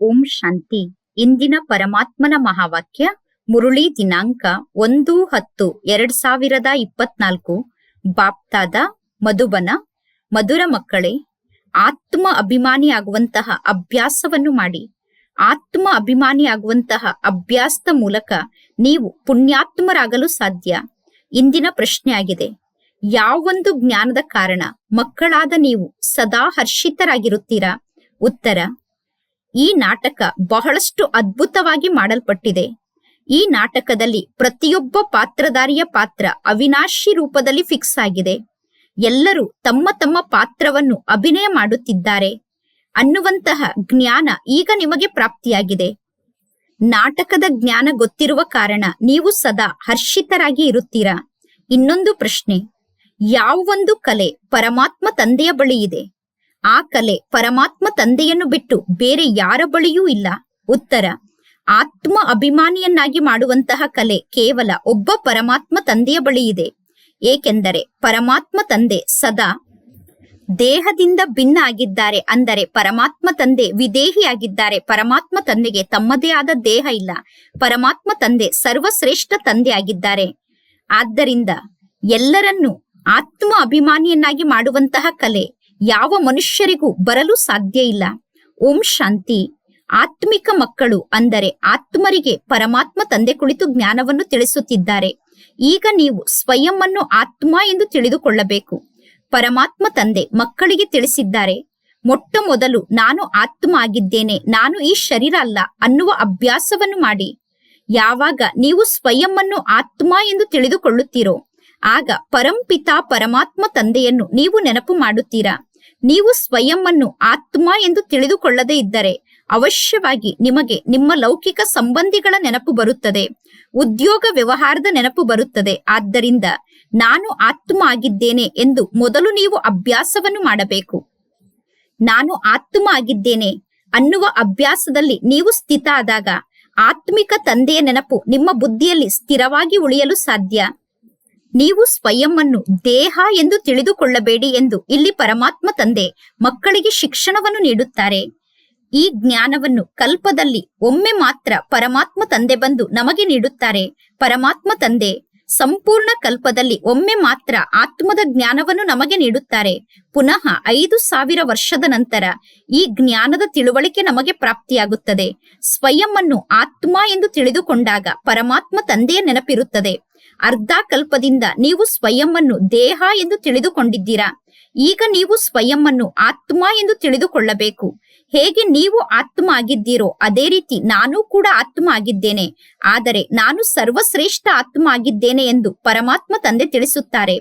ಓಂ ಶಾಂತಿ. ಇಂದಿನ ಪರಮಾತ್ಮನ ಮಹಾವಾಕ್ಯ, ಮುರುಳಿ ದಿನಾಂಕ ಒಂದು ಹತ್ತು ಎರಡ್ ಸಾವಿರದ ಇಪ್ಪತ್ನಾಲ್ಕು. ಬಾಪ್ತಾದ, ಮಧುಬನ, ಮಧುರ ಮಕ್ಕಳೇ, ಆತ್ಮ ಅಭಿಮಾನಿ ಆಗುವಂತಹ ಅಭ್ಯಾಸವನ್ನು ಮಾಡಿ. ಆತ್ಮ ಅಭಿಮಾನಿ ಆಗುವಂತಹ ಅಭ್ಯಾಸದ ಮೂಲಕ ನೀವು ಪುಣ್ಯಾತ್ಮರಾಗಲು ಸಾಧ್ಯ. ಇಂದಿನ ಪ್ರಶ್ನೆಯಾಗಿದೆ ಯಾವೊಂದು ಜ್ಞಾನದ ಕಾರಣ ಮಕ್ಕಳಾದ ನೀವು ಸದಾ ಹರ್ಷಿತರಾಗಿರುತ್ತೀರಾ? ಉತ್ತರ ಈ ನಾಟಕ ಬಹಳಷ್ಟು ಅದ್ಭುತವಾಗಿ ಮಾಡಲ್ಪಟ್ಟಿದೆ. ಈ ನಾಟಕದಲ್ಲಿ ಪ್ರತಿಯೊಬ್ಬ ಪಾತ್ರಧಾರಿಯ ಪಾತ್ರ ಅವಿನಾಶಿ ರೂಪದಲ್ಲಿ ಫಿಕ್ಸ್ ಆಗಿದೆ. ಎಲ್ಲರೂ ತಮ್ಮ ತಮ್ಮ ಪಾತ್ರವನ್ನು ಅಭಿನಯ ಮಾಡುತ್ತಿದ್ದಾರೆ. ಅನ್ನುವಂತಹ ಜ್ಞಾನ ಈಗ ನಿಮಗೆ ಪ್ರಾಪ್ತಿಯಾಗಿದೆ. ನಾಟಕದ ಜ್ಞಾನ ಗೊತ್ತಿರುವ ಕಾರಣ ನೀವು ಸದಾ ಹರ್ಷಿತರಾಗಿ ಇರುತ್ತೀರಾ? ಇನ್ನೊಂದು ಪ್ರಶ್ನೆ. ಯಾವ ಒಂದು ಕಲೆ ಪರಮಾತ್ಮ ತಂದೆಯ ಬಳಿ ಇದೆ? ಆ ಕಲೆ ಪರಮಾತ್ಮ ತಂದೆಯನ್ನು ಬಿಟ್ಟು ಬೇರೆ ಯಾರ ಬಳಿಯೂ ಇಲ್ಲ. ಉತ್ತರ, ಆತ್ಮ ಅಭಿಮಾನಿಯನ್ನಾಗಿ ಮಾಡುವಂತಹ ಕಲೆ ಕೇವಲ ಒಬ್ಬ ಪರಮಾತ್ಮ ತಂದೆಯ ಬಳಿ ಇದೆ. ಏಕೆಂದರೆ ಪರಮಾತ್ಮ ತಂದೆ ಸದಾ ದೇಹದಿಂದ ಭಿನ್ನ ಆಗಿದ್ದಾರೆ ಅಂದರೆ ಪರಮಾತ್ಮ ತಂದೆ ವಿದೇಹಿಯಾಗಿದ್ದಾರೆ ಪರಮಾತ್ಮ ತಂದೆಗೆ ತಮ್ಮದೇ ಆದ ದೇಹ ಇಲ್ಲ. ಪರಮಾತ್ಮ ತಂದೆ ಸರ್ವಶ್ರೇಷ್ಠ ತಂದೆ ಆಗಿದ್ದಾರೆ. ಆದ್ದರಿಂದ ಎಲ್ಲರನ್ನೂ ಆತ್ಮ ಅಭಿಮಾನಿಯನ್ನಾಗಿ ಮಾಡುವಂತಹ ಕಲೆ ಯಾವ ಮನುಷ್ಯರಿಗೂ ಬರಲು ಸಾಧ್ಯ ಇಲ್ಲ. ಓಂ ಶಾಂತಿ. ಆತ್ಮಿಕ ಮಕ್ಕಳು ಅಂದರೆ ಆತ್ಮರಿಗೆ ಪರಮಾತ್ಮ ತಂದೆ ಕುಳಿತು ಜ್ಞಾನವನ್ನು ತಿಳಿಸುತ್ತಿದ್ದಾರೆ. ಈಗ ನೀವು ಸ್ವಯಂ ಅನ್ನು ಆತ್ಮ ಎಂದು ತಿಳಿದುಕೊಳ್ಳಬೇಕು. ಪರಮಾತ್ಮ ತಂದೆ ಮಕ್ಕಳಿಗೆ ತಿಳಿಸಿದ್ದಾರೆ. ಮೊಟ್ಟ ಮೊದಲು ನಾನು ಆತ್ಮ ಆಗಿದ್ದೇನೆ, ನಾನು ಈ ಶರೀರ ಅಲ್ಲ ಅನ್ನುವ ಅಭ್ಯಾಸವನ್ನು ಮಾಡಿ. ಯಾವಾಗ ನೀವು ಸ್ವಯಂ ಅನ್ನು ಆತ್ಮ ಎಂದು ತಿಳಿದುಕೊಳ್ಳುತ್ತೀರೋ, ಆಗ ಪರಂಪಿತಾ ಪರಮಾತ್ಮ ತಂದೆಯನ್ನು ನೀವು ನೆನಪು ಮಾಡುತ್ತೀರಾ. ನೀವು ಸ್ವಯಂನ್ನು ಆತ್ಮ ಎಂದು ತಿಳಿದುಕೊಳ್ಳದೇ ಇದ್ದರೆ ಅವಶ್ಯವಾಗಿ ನಿಮಗೆ ನಿಮ್ಮ ಲೌಕಿಕ ಸಂಬಂಧಿಗಳ ನೆನಪು ಬರುತ್ತದೆ. ಉದ್ಯೋಗ ವ್ಯವಹಾರದ ನೆನಪು ಬರುತ್ತದೆ. ಆದ್ದರಿಂದ ನಾನು ಆತ್ಮ ಆಗಿದ್ದೇನೆ ಎಂದು ಮೊದಲು ನೀವು ಅಭ್ಯಾಸವನ್ನು ಮಾಡಬೇಕು. ನಾನು ಆತ್ಮ ಆಗಿದ್ದೇನೆ ಅನ್ನುವ ಅಭ್ಯಾಸದಲ್ಲಿ ನೀವು ಸ್ಥಿತ ಆದಾಗ ಆತ್ಮಿಕ ತಂದೆಯ ನೆನಪು ನಿಮ್ಮ ಬುದ್ಧಿಯಲ್ಲಿ ಸ್ಥಿರವಾಗಿ ಉಳಿಯಲು ಸಾಧ್ಯ. ನೀವು ಸ್ವಯಂ ಅನ್ನು ದೇಹ ಎಂದು ತಿಳಿದುಕೊಳ್ಳಬೇಡಿ ಎಂದು ಇಲ್ಲಿ ಪರಮಾತ್ಮ ತಂದೆ ಮಕ್ಕಳಿಗೆ ಶಿಕ್ಷಣವನ್ನು ನೀಡುತ್ತಾರೆ. ಈ ಜ್ಞಾನವನ್ನು ಕಲ್ಪದಲ್ಲಿ ಒಮ್ಮೆ ಮಾತ್ರ ಪರಮಾತ್ಮ ತಂದೆ ಬಂದು ನಮಗೆ ನೀಡುತ್ತಾರೆ. ಪರಮಾತ್ಮ ತಂದೆ ಸಂಪೂರ್ಣ ಕಲ್ಪದಲ್ಲಿ ಒಮ್ಮೆ ಮಾತ್ರ ಆತ್ಮದ ಜ್ಞಾನವನ್ನು ನಮಗೆ ನೀಡುತ್ತಾರೆ. ಪುನಃ ಐದು ಸಾವಿರ ವರ್ಷದ ನಂತರ ಈ ಜ್ಞಾನದ ತಿಳುವಳಿಕೆ ನಮಗೆ ಪ್ರಾಪ್ತಿಯಾಗುತ್ತದೆ. ಸ್ವಯಂ ಅನ್ನು ಆತ್ಮ ಎಂದು ತಿಳಿದುಕೊಂಡಾಗ ಪರಮಾತ್ಮ ತಂದೆಯ ನೆನಪಿರುತ್ತದೆ. ಅರ್ಧ ಕಲ್ಪದಿಂದ ನೀವು ಸ್ವಯಂನ್ನು ದೇಹ ಎಂದು ತಿಳಿದುಕೊಂಡಿದ್ದೀರಾ? ಈಗ ನೀವು ಸ್ವಯಂ ಅನ್ನು ಆತ್ಮ ಎಂದು ತಿಳಿದುಕೊಳ್ಳಬೇಕು. ಹೇಗೆ ನೀವು ಆತ್ಮ ಆಗಿದ್ದೀರೋ ಅದೇ ರೀತಿ ನಾನು ಕೂಡ ಆತ್ಮ ಆಗಿದ್ದೇನೆ. ಆದರೆ ನಾನು ಸರ್ವಶ್ರೇಷ್ಠ ಆತ್ಮ ಆಗಿದ್ದೇನೆ ಎಂದು ಪರಮಾತ್ಮ ತಂದೆ ತಿಳಿಸುತ್ತಾರೆ.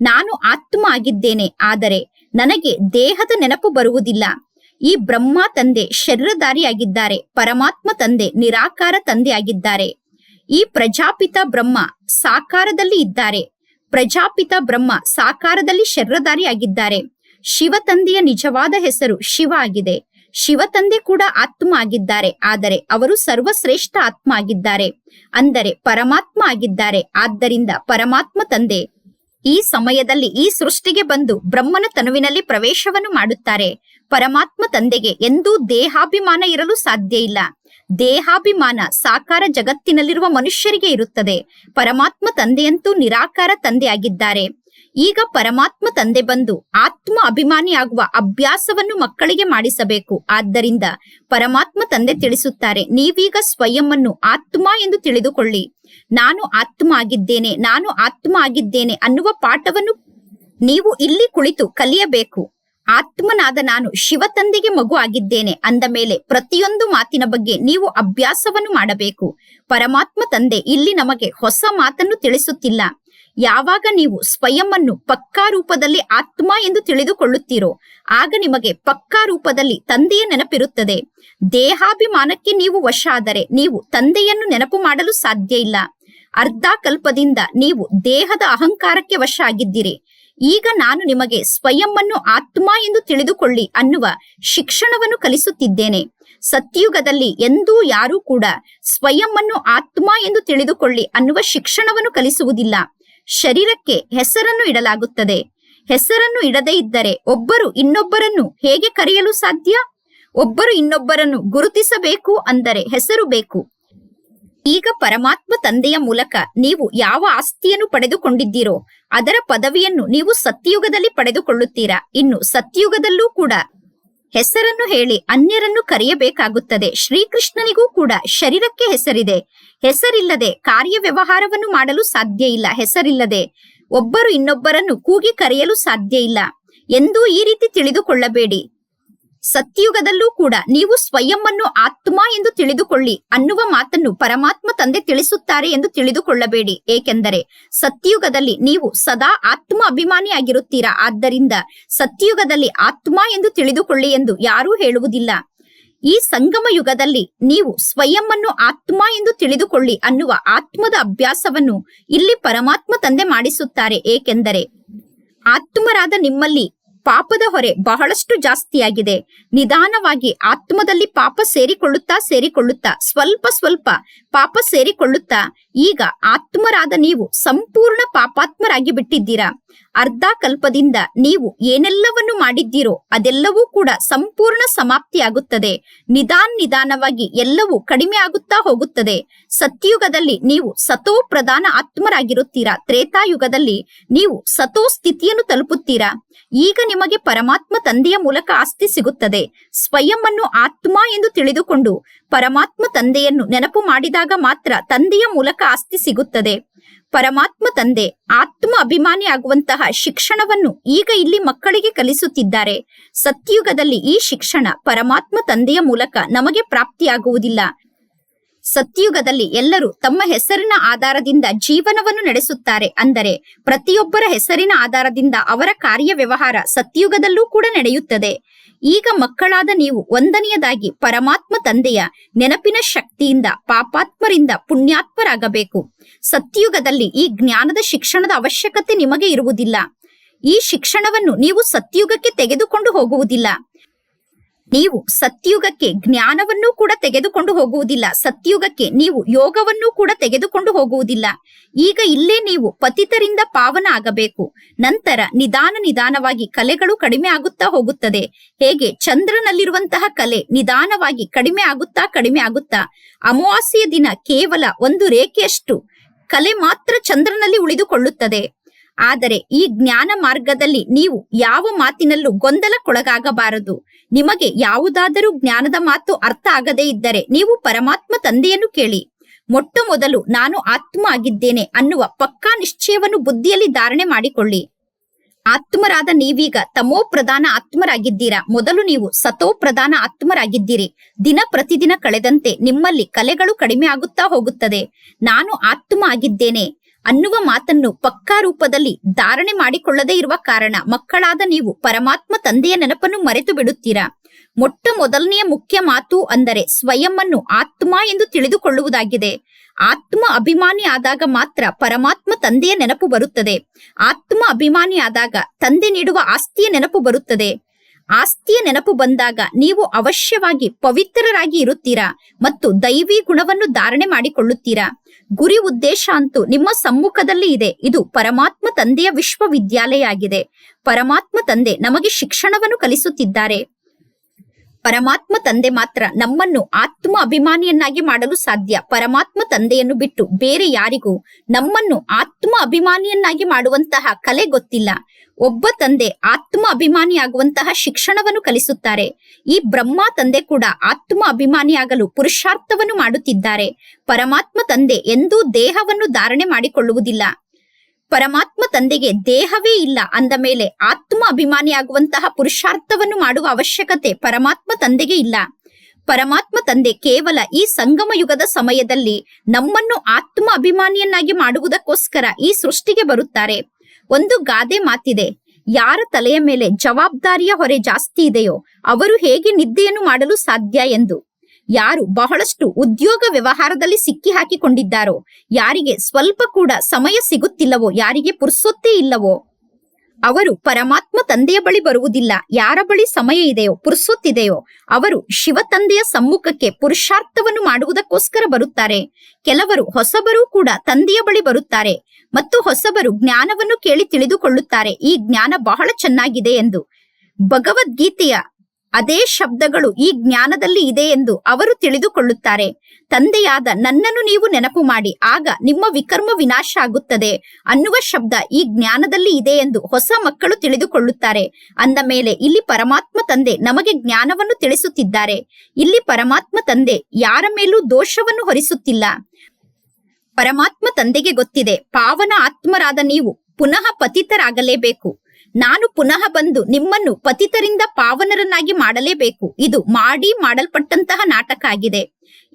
ನಾನು ಆತ್ಮ ಆಗಿದ್ದೇನೆ, ಆದರೆ ನನಗೆ ದೇಹದ ನೆನಪು ಬರುವುದಿಲ್ಲ. ಈ ಬ್ರಹ್ಮ ತಂದೆ ಶರೀರಧಾರಿಯಾಗಿದ್ದಾರೆ, ಪರಮಾತ್ಮ ತಂದೆ ನಿರಾಕಾರ ತಂದೆ ಆಗಿದ್ದಾರೆ ಈ ಪ್ರಜಾಪಿತ ಬ್ರಹ್ಮ ಸಾಕಾರದಲ್ಲಿ ಇದ್ದಾರೆ. ಪ್ರಜಾಪಿತ ಬ್ರಹ್ಮ ಸಾಕಾರದಲ್ಲಿ ಶರ್ರಧಾರಿಯಾಗಿದ್ದಾರೆ ಶಿವ ತಂದೆಯ ನಿಜವಾದ ಹೆಸರು ಶಿವ ಆಗಿದೆ. ಶಿವ ತಂದೆ ಕೂಡ ಆತ್ಮ ಆಗಿದ್ದಾರೆ. ಆದರೆ ಅವರು ಸರ್ವಶ್ರೇಷ್ಠ ಆತ್ಮ ಆಗಿದ್ದಾರೆ. ಅಂದರೆ ಪರಮಾತ್ಮ ಆಗಿದ್ದಾರೆ. ಆದ್ದರಿಂದ ಪರಮಾತ್ಮ ತಂದೆ. ಈ ಸಮಯದಲ್ಲಿ ಈ ಸೃಷ್ಟಿಗೆ ಬಂದು ಬ್ರಹ್ಮನ ತನುವಿನಲ್ಲಿ ಪ್ರವೇಶವನ್ನು ಮಾಡುತ್ತಾರೆ. ಪರಮಾತ್ಮ ತಂದೆಗೆ ಎಂದೂ ದೇಹಾಭಿಮಾನ ಇರಲು ಸಾಧ್ಯ ಇಲ್ಲ. ದೇಹಾಭಿಮಾನ ಸಾಕಾರ ಜಗತ್ತಿನಲ್ಲಿರುವ ಮನುಷ್ಯರಿಗೆ ಇರುತ್ತದೆ. ಪರಮಾತ್ಮ ತಂದೆಯಂತೂ ನಿರಾಕಾರ ತಂದೆಯಾಗಿದ್ದಾರೆ. ಈಗ ಪರಮಾತ್ಮ ತಂದೆ ಬಂದು ಆತ್ಮ ಅಭಿಮಾನಿಯಾಗುವ ಅಭ್ಯಾಸವನ್ನು ಮಕ್ಕಳಿಗೆ ಮಾಡಿಸಬೇಕು. ಆದ್ದರಿಂದ ಪರಮಾತ್ಮ ತಂದೆ ತಿಳಿಸುತ್ತಾರೆ, ನೀವೀಗ ಸ್ವಯಂ ಅನ್ನು ಆತ್ಮ ಎಂದು ತಿಳಿದುಕೊಳ್ಳಿ. ನಾನು ಆತ್ಮ ಆಗಿದ್ದೇನೆ, ನಾನು ಆತ್ಮ ಆಗಿದ್ದೇನೆ ಅನ್ನುವ ಪಾಠವನ್ನು ನೀವು ಇಲ್ಲಿ ಕುಳಿತು ಕಲಿಯಬೇಕು. ಆತ್ಮನಾದ ನಾನು ಶಿವ ತಂದೆಗೆ ಮಗು ಆಗಿದ್ದೇನೆ ಅಂದ ಮೇಲೆ ಪ್ರತಿಯೊಂದು ಮಾತಿನ ಬಗ್ಗೆ ನೀವು ಅಭ್ಯಾಸವನ್ನು ಮಾಡಬೇಕು. ಪರಮಾತ್ಮ ತಂದೆ, ಇಲ್ಲಿ ನಮಗೆ ಹೊಸ ಮಾತನ್ನು ತಿಳಿಸುತ್ತಿಲ್ಲ. ಯಾವಾಗ ನೀವು ಸ್ವಯಂ ಅನ್ನು ಪಕ್ಕಾ ರೂಪದಲ್ಲಿ ಆತ್ಮ ಎಂದು ತಿಳಿದುಕೊಳ್ಳುತ್ತೀರೋ, ಆಗ ನಿಮಗೆ ಪಕ್ಕಾ ರೂಪದಲ್ಲಿ ತಂದೆಯ ನೆನಪಿರುತ್ತದೆ. ದೇಹಾಭಿಮಾನಕ್ಕೆ ನೀವು ವಶ ಆದರೆ ನೀವು ತಂದೆಯನ್ನು ನೆನಪು ಮಾಡಲು ಸಾಧ್ಯ ಇಲ್ಲ. ಅರ್ಧ ಕಲ್ಪದಿಂದ ನೀವು ದೇಹದ ಅಹಂಕಾರಕ್ಕೆ ವಶ ಆಗಿದ್ದೀರಿ ಈಗ ನಾನು ನಿಮಗೆ ಸ್ವಯಂ ಅನ್ನು ಆತ್ಮ ಎಂದು ತಿಳಿದುಕೊಳ್ಳಿ ಅನ್ನುವ ಶಿಕ್ಷಣವನ್ನು ಕಲಿಸುತ್ತಿದ್ದೇನೆ. ಸತ್ಯುಗದಲ್ಲಿ ಎಂದೂ ಯಾರೂ ಕೂಡ ಸ್ವಯಂ ಅನ್ನು ಆತ್ಮ ಎಂದು ತಿಳಿದುಕೊಳ್ಳಿ ಅನ್ನುವ ಶಿಕ್ಷಣವನ್ನು ಕಲಿಸುವುದಿಲ್ಲ. ಶರೀರಕ್ಕೆ ಹೆಸರನ್ನು ಇಡಲಾಗುತ್ತದೆ. ಹೆಸರನ್ನು ಇಡದೇ ಇದ್ದರೆ ಒಬ್ಬರು ಇನ್ನೊಬ್ಬರನ್ನು ಹೇಗೆ ಕರೆಯಲು ಸಾಧ್ಯ? ಒಬ್ಬರು ಇನ್ನೊಬ್ಬರನ್ನು ಗುರುತಿಸಬೇಕು ಅಂದರೆ ಹೆಸರು ಬೇಕು. ಈಗ ಪರಮಾತ್ಮ ತಂದೆಯ ಮೂಲಕ ನೀವು ಯಾವ ಆಸ್ತಿಯನ್ನು ಪಡೆದುಕೊಂಡಿದ್ದೀರೋ, ಅದರ ಪದವಿಯನ್ನು ನೀವು ಸತ್ಯಯುಗದಲ್ಲಿ ಪಡೆದುಕೊಳ್ಳುತ್ತೀರಾ? ಇನ್ನು ಸತ್ಯಯುಗದಲ್ಲೂ ಕೂಡ ಹೆಸರನ್ನು ಹೇಳಿ ಅನ್ಯರನ್ನು ಕರೆಯಬೇಕಾಗುತ್ತದೆ. ಶ್ರೀಕೃಷ್ಣನಿಗೂ ಕೂಡ ಶರೀರಕ್ಕೆ ಹೆಸರಿದೆ. ಹೆಸರಿಲ್ಲದೆ ಕಾರ್ಯ ವ್ಯವಹಾರವನ್ನು ಮಾಡಲು ಸಾಧ್ಯ ಇಲ್ಲ. ಹೆಸರಿಲ್ಲದೆ ಒಬ್ಬರು ಇನ್ನೊಬ್ಬರನ್ನು ಕೂಗಿ ಕರೆಯಲು ಸಾಧ್ಯ ಇಲ್ಲ. ಎಂದೂ ಈ ರೀತಿ ತಿಳಿದುಕೊಳ್ಳಬೇಡಿ. ಸತ್ಯಯುಗದಲ್ಲೂ ಕೂಡ ನೀವು ಸ್ವಯಂವನ್ನು ಆತ್ಮ ಎಂದು ತಿಳಿದುಕೊಳ್ಳಿ ಅನ್ನುವ ಮಾತನ್ನು ಪರಮಾತ್ಮ ತಂದೆ ತಿಳಿಸುತ್ತಾರೆ ಎಂದು ತಿಳಿದುಕೊಳ್ಳಬೇಡಿ. ಏಕೆಂದರೆ ಸತ್ಯಯುಗದಲ್ಲಿ ನೀವು ಸದಾ ಆತ್ಮ ಅಭಿಮಾನಿಯಾಗಿರುತ್ತೀರಾ ಆದ್ದರಿಂದ ಸತ್ಯಯುಗದಲ್ಲಿ ಆತ್ಮ ಎಂದು ತಿಳಿದುಕೊಳ್ಳಿ ಎಂದು ಯಾರೂ ಹೇಳುವುದಿಲ್ಲ. ಈ ಸಂಗಮ ಯುಗದಲ್ಲಿ ನೀವು ಸ್ವಯಂವನ್ನು ಆತ್ಮ ಎಂದು ತಿಳಿದುಕೊಳ್ಳಿ ಅನ್ನುವ ಆತ್ಮದ ಅಭ್ಯಾಸವನ್ನು ಇಲ್ಲಿ ಪರಮಾತ್ಮ ತಂದೆ ಮಾಡಿಸುತ್ತಾರೆ. ಏಕೆಂದರೆ ಆತ್ಮರಾದ ನಿಮ್ಮಲ್ಲಿ ಪಾಪದ ಹೊರೆ ಬಹಳಷ್ಟು ಜಾಸ್ತಿಯಾಗಿದೆ. ನಿಧಾನವಾಗಿ ಆತ್ಮದಲ್ಲಿ ಪಾಪ ಸೇರಿಕೊಳ್ಳುತ್ತಾ ಸೇರಿಕೊಳ್ಳುತ್ತಾ, ಸ್ವಲ್ಪ ಸ್ವಲ್ಪ ಪಾಪ ಸೇರಿಕೊಳ್ಳುತ್ತಾ, ಈಗ ಆತ್ಮರಾದ ನೀವು ಸಂಪೂರ್ಣ ಪಾಪಾತ್ಮರಾಗಿ ಬಿಟ್ಟಿದ್ದೀರಾ ಅರ್ಧ ಕಲ್ಪದಿಂದ ನೀವು ಏನೆಲ್ಲವನ್ನು ಮಾಡಿದ್ದೀರೋ ಅದೆಲ್ಲವೂ ಕೂಡ ಸಂಪೂರ್ಣ ಸಮಾಪ್ತಿಯಾಗುತ್ತದೆ. ನಿಧಾನ್ ನಿಧಾನವಾಗಿ ಎಲ್ಲವೂ ಕಡಿಮೆ ಆಗುತ್ತಾ ಹೋಗುತ್ತದೆ. ಸತ್ಯುಗದಲ್ಲಿ ನೀವು ಸತೋ ಪ್ರಧಾನ ಆತ್ಮರಾಗಿರುತ್ತೀರಾ. ತ್ರೇತಾಯುಗದಲ್ಲಿ ನೀವು ಸತೋ ಸ್ಥಿತಿಯನ್ನು ತಲುಪುತ್ತೀರಾ. ಈಗ ನಿಮಗೆ ಪರಮಾತ್ಮ ತಂದೆಯ ಮೂಲಕ ಆಸ್ತಿ ಸಿಗುತ್ತದೆ. ಸ್ವಯಂ ಅನ್ನು ಆತ್ಮ ಎಂದು ತಿಳಿದುಕೊಂಡು ಪರಮಾತ್ಮ ತಂದೆಯನ್ನು ನೆನಪು ಮಾಡಿದಾಗ ಮಾತ್ರ ತಂದೆಯ ಮೂಲಕ ಆಸ್ತಿ ಸಿಗುತ್ತದೆ. ಪರಮಾತ್ಮ ತಂದೆ, ಆತ್ಮ ಅಭಿಮಾನಿ ಆಗುವಂತಹ ಶಿಕ್ಷಣವನ್ನು ಈಗ ಇಲ್ಲಿ ಮಕ್ಕಳಿಗೆ ಕಲಿಸುತ್ತಿದ್ದಾರೆ. ಸತ್ಯುಗದಲ್ಲಿ ಈ ಶಿಕ್ಷಣ ಪರಮಾತ್ಮ ತಂದೆಯ ಮೂಲಕ ನಮಗೆ ಪ್ರಾಪ್ತಿಯಾಗುವುದಿಲ್ಲ. ಸತ್ಯುಗದಲ್ಲಿ ಎಲ್ಲರೂ ತಮ್ಮ ಹೆಸರಿನ ಆಧಾರದಿಂದ ಜೀವನವನ್ನು ನಡೆಸುತ್ತಾರೆ ಅಂದರೆ ಪ್ರತಿಯೊಬ್ಬರ ಹೆಸರಿನ ಆಧಾರದಿಂದ ಅವರ ಕಾರ್ಯ ವ್ಯವಹಾರ ಸತ್ಯುಗದಲ್ಲೂ ಕೂಡ ನಡೆಯುತ್ತದೆ. ಈಗ ಮಕ್ಕಳಾದ ನೀವು ಒಂದನೆಯದಾಗಿ ಪರಮಾತ್ಮ ತಂದೆಯ ನೆನಪಿನ ಶಕ್ತಿಯಿಂದ, ಪಾಪಾತ್ಮರಿಂದ ಪುಣ್ಯಾತ್ಮರಾಗಬೇಕು. ಸತ್ಯಯುಗದಲ್ಲಿ ಈ ಜ್ಞಾನದ ಶಿಕ್ಷಣದ ಅವಶ್ಯಕತೆ ನಿಮಗೆ ಇರುವುದಿಲ್ಲ. ಈ ಶಿಕ್ಷಣವನ್ನು ನೀವು ಸತ್ಯಯುಗಕ್ಕೆ ತೆಗೆದುಕೊಂಡು ಹೋಗುವುದಿಲ್ಲ. ನೀವು ಸತ್ಯುಗಕ್ಕೆ ಜ್ಞಾನವನ್ನೂ ಕೂಡ ತೆಗೆದುಕೊಂಡು ಹೋಗುವುದಿಲ್ಲ. ಸತ್ಯುಗಕ್ಕೆ ನೀವು ಯೋಗವನ್ನೂ ಕೂಡ ತೆಗೆದುಕೊಂಡು ಹೋಗುವುದಿಲ್ಲ. ಈಗ ಇಲ್ಲೇ ನೀವು ಪತಿತರಿಂದ ಪಾವನ ಆಗಬೇಕು. ನಂತರ ನಿಧಾನ ನಿಧಾನವಾಗಿ ಕಲೆಗಳು ಕಡಿಮೆ ಆಗುತ್ತಾ ಹೋಗುತ್ತದೆ. ಹೇಗೆ? ಚಂದ್ರನಲ್ಲಿರುವಂತಹ ಕಲೆ ನಿಧಾನವಾಗಿ ಕಡಿಮೆ ಆಗುತ್ತಾ ಕಡಿಮೆ ಆಗುತ್ತಾ? ಅಮಾವಾಸ್ಯೆಯ ದಿನ ಕೇವಲ ಒಂದು ರೇಖೆಯಷ್ಟು ಕಲೆ ಮಾತ್ರ ಚಂದ್ರನಲ್ಲಿ ಉಳಿದುಕೊಳ್ಳುತ್ತದೆ. ಆದರೆ ಈ ಜ್ಞಾನ ಮಾರ್ಗದಲ್ಲಿ ನೀವು ಯಾವ ಮಾತಿನಲ್ಲೂ ಗೊಂದಲಕ್ಕೊಳಗಾಗಬಾರದು. ನಿಮಗೆ ಯಾವುದಾದರೂ ಜ್ಞಾನದ ಮಾತು ಅರ್ಥ ಆಗದೇ ಇದ್ದರೆ ನೀವು ಪರಮಾತ್ಮ ತಂದೆಯನ್ನು ಕೇಳಿ. ಮೊಟ್ಟ ಮೊದಲು ನಾನು ಆತ್ಮ ಆಗಿದ್ದೇನೆ ಅನ್ನುವ ಪಕ್ಕಾ ನಿಶ್ಚಯವನ್ನು ಬುದ್ಧಿಯಲ್ಲಿ ಧಾರಣೆ ಮಾಡಿಕೊಳ್ಳಿ. ಆತ್ಮರಾದ ನೀವೀಗ ತಮೋ ಪ್ರಧಾನ ಆತ್ಮರಾಗಿದ್ದೀರಾ? ಮೊದಲು ನೀವು ಸತೋ ಪ್ರಧಾನ ಆತ್ಮರಾಗಿದ್ದೀರಿ. ದಿನ ಪ್ರತಿದಿನ ಕಳೆದಂತೆ ನಿಮ್ಮಲ್ಲಿ ಕಲೆಗಳು ಕಡಿಮೆ ಆಗುತ್ತಾ ಹೋಗುತ್ತದೆ. ನಾನು ಆತ್ಮ ಆಗಿದ್ದೇನೆ. ಅನ್ನುವ ಮಾತನ್ನು ಪಕ್ಕಾ ರೂಪದಲ್ಲಿ ಧಾರಣೆ ಮಾಡಿಕೊಳ್ಳದೇ ಇರುವ ಕಾರಣ ಮಕ್ಕಳಾದ ನೀವು ಪರಮಾತ್ಮ ತಂದೆಯ ನೆನಪನ್ನು ಮರೆತು ಬಿಡುತ್ತೀರಾ? ಮೊಟ್ಟ ಮೊದಲನೆಯ ಮುಖ್ಯ ಮಾತು ಅಂದರೆ ಸ್ವಯಂವನ್ನು ಆತ್ಮ ಎಂದು ತಿಳಿದುಕೊಳ್ಳುವುದಾಗಿದೆ. ಆತ್ಮ ಅಭಿಮಾನಿ ಆದಾಗ ಮಾತ್ರ ಪರಮಾತ್ಮ ತಂದೆಯ ನೆನಪು ಬರುತ್ತದೆ. ಆತ್ಮ ಅಭಿಮಾನಿ ಆದಾಗ ತಂದೆ ನೀಡುವ ಆಸ್ತಿಯ ನೆನಪು ಬರುತ್ತದೆ. ಆಸ್ತಿಯ ನೆನಪು ಬಂದಾಗ ನೀವು ಅವಶ್ಯವಾಗಿ ಪವಿತ್ರರಾಗಿ ಇರುತ್ತೀರಾ ಮತ್ತು ದೈವಿ ಗುಣವನ್ನು ಧಾರಣೆ ಮಾಡಿಕೊಳ್ಳುತ್ತೀರಾ? ಗುರಿ ಉದ್ದೇಶ ಅಂತೂ ನಿಮ್ಮ ಸಮ್ಮುಖದಲ್ಲಿ ಇದೆ. ಇದು ಪರಮಾತ್ಮ ತಂದೆಯ ವಿಶ್ವವಿದ್ಯಾಲಯ ಆಗಿದೆ ಪರಮಾತ್ಮ ತಂದೆ ನಮಗೆ ಶಿಕ್ಷಣವನ್ನು ಕಲಿಸುತ್ತಿದ್ದಾರೆ. ಪರಮಾತ್ಮ ತಂದೆ ಮಾತ್ರ ನಮ್ಮನ್ನು ಆತ್ಮ ಅಭಿಮಾನಿಯನ್ನಾಗಿ ಮಾಡಲು ಸಾಧ್ಯ. ಪರಮಾತ್ಮ ತಂದೆಯನ್ನು ಬಿಟ್ಟು ಬೇರೆ ಯಾರಿಗೂ ನಮ್ಮನ್ನು ಆತ್ಮ ಅಭಿಮಾನಿಯನ್ನಾಗಿ ಮಾಡುವಂತಹ ಕಲೆ ಗೊತ್ತಿಲ್ಲ. ಒಬ್ಬ ತಂದೆ ಆತ್ಮ ಅಭಿಮಾನಿಯಾಗುವಂತಹ ಶಿಕ್ಷಣವನ್ನು ಕಲಿಸುತ್ತಾರೆ. ಈ ಬ್ರಹ್ಮ ತಂದೆ ಕೂಡ ಆತ್ಮ ಅಭಿಮಾನಿಯಾಗಲು ಪುರುಷಾರ್ಥವನ್ನು ಮಾಡುತ್ತಿದ್ದಾರೆ. ಪರಮಾತ್ಮ ತಂದೆ ಎಂದೂ ದೇಹವನ್ನು ಧಾರಣೆ ಮಾಡಿಕೊಳ್ಳುವುದಿಲ್ಲ. ಪರಮಾತ್ಮ ತಂದೆಗೆ ದೇಹವೇ ಇಲ್ಲ ಅಂದ ಮೇಲೆ ಆತ್ಮ ಅಭಿಮಾನಿಯಾಗುವಂತಹ ಪುರುಷಾರ್ಥವನ್ನು ಮಾಡುವ ಅವಶ್ಯಕತೆ ಪರಮಾತ್ಮ ತಂದೆಗೆ ಇಲ್ಲ. ಪರಮಾತ್ಮ ತಂದೆ ಕೇವಲ ಈ ಸಂಗಮ ಯುಗದ ಸಮಯದಲ್ಲಿ ನಮ್ಮನ್ನು ಆತ್ಮ ಅಭಿಮಾನಿಯನ್ನಾಗಿ ಮಾಡುವುದಕ್ಕೋಸ್ಕರ ಈ ಸೃಷ್ಟಿಗೆ ಬರುತ್ತಾರೆ. ಒಂದು ಗಾದೆ ಮಾತಿದೆ. ಯಾರ ತಲೆಯ ಮೇಲೆ ಜವಾಬ್ದಾರಿಯ ಹೊರೆ ಜಾಸ್ತಿ ಇದೆಯೋ ಅವರು ಹೇಗೆ ನಿದ್ದೆಯನ್ನು ಮಾಡಲು ಸಾಧ್ಯ ಎಂದು. ಯಾರು ಬಹಳಷ್ಟು ಉದ್ಯೋಗ ವ್ಯವಹಾರದಲ್ಲಿ ಸಿಕ್ಕಿ ಹಾಕಿಕೊಂಡಿದ್ದಾರೋ, ಯಾರಿಗೆ ಸ್ವಲ್ಪ ಕೂಡ ಸಮಯ ಸಿಗುತ್ತಿಲ್ಲವೋ, ಯಾರಿಗೆ ಪುರ್ಸೊತ್ತೇ ಇಲ್ಲವೋ. ಅವರು ಪರಮಾತ್ಮ ತಂದೆಯ ಬಳಿ ಬರುವುದಿಲ್ಲ, ಯಾರ ಬಳಿ ಸಮಯ ಇದೆಯೋ, ಪುರ್ಸೊತ್ತಿದೆಯೋ, ಅವರು ಶಿವ ತಂದೆಯ ಸಮ್ಮುಖಕ್ಕೆ ಪುರುಷಾರ್ಥವನ್ನು ಮಾಡುವುದಕ್ಕೋಸ್ಕರ ಬರುತ್ತಾರೆ. ಕೆಲವರು ಹೊಸಬರೂ ಕೂಡ ತಂದೆಯ ಬಳಿ ಬರುತ್ತಾರೆ ಮತ್ತು ಹೊಸಬರು ಜ್ಞಾನವನ್ನು ಕೇಳಿ ತಿಳಿದುಕೊಳ್ಳುತ್ತಾರೆ. ಈ ಜ್ಞಾನ ಬಹಳ ಚೆನ್ನಾಗಿದೆ ಎಂದು. ಭಗವದ್ಗೀತೆಯ ಅದೇ ಶಬ್ದಗಳು ಈ ಜ್ಞಾನದಲ್ಲಿ ಇದೆ ಎಂದು ಅವರು ತಿಳಿದುಕೊಳ್ಳುತ್ತಾರೆ. ತಂದೆಯಾದ ನನ್ನನ್ನು ನೀವು ನೆನಪು ಮಾಡಿ. ಆಗ ನಿಮ್ಮ ವಿಕರ್ಮ ವಿನಾಶ ಆಗುತ್ತದೆ ಅನ್ನುವ ಶಬ್ದ ಈ ಜ್ಞಾನದಲ್ಲಿ ಇದೆ ಎಂದು ಹೊಸ ಮಕ್ಕಳು ತಿಳಿದುಕೊಳ್ಳುತ್ತಾರೆ. ಅಂದ ಮೇಲೆ ಇಲ್ಲಿ ಪರಮಾತ್ಮ ತಂದೆ ನಮಗೆ ಜ್ಞಾನವನ್ನು ತಿಳಿಸುತ್ತಿದ್ದಾರೆ. ಇಲ್ಲಿ ಪರಮಾತ್ಮ ತಂದೆ ಯಾರ ಮೇಲೂ ದೋಷವನ್ನು ಹೊರಿಸುತ್ತಿಲ್ಲ. ಪರಮಾತ್ಮ ತಂದೆಗೆ ಗೊತ್ತಿದೆ. ಪಾವನ ಆತ್ಮರಾದ ನೀವು ಪುನಃ ಪತಿತರಾಗಲೇಬೇಕು. ನಾನು ಪುನಃ ಬಂದು ನಿಮ್ಮನ್ನು ಪತಿತರಿಂದ ಪಾವನರನ್ನಾಗಿ ಮಾಡಲೇಬೇಕು. ಇದು ಮಾಡಿ ಮಾಡಲ್ಪಟ್ಟಂತಹ ನಾಟಕ ಆಗಿದೆ.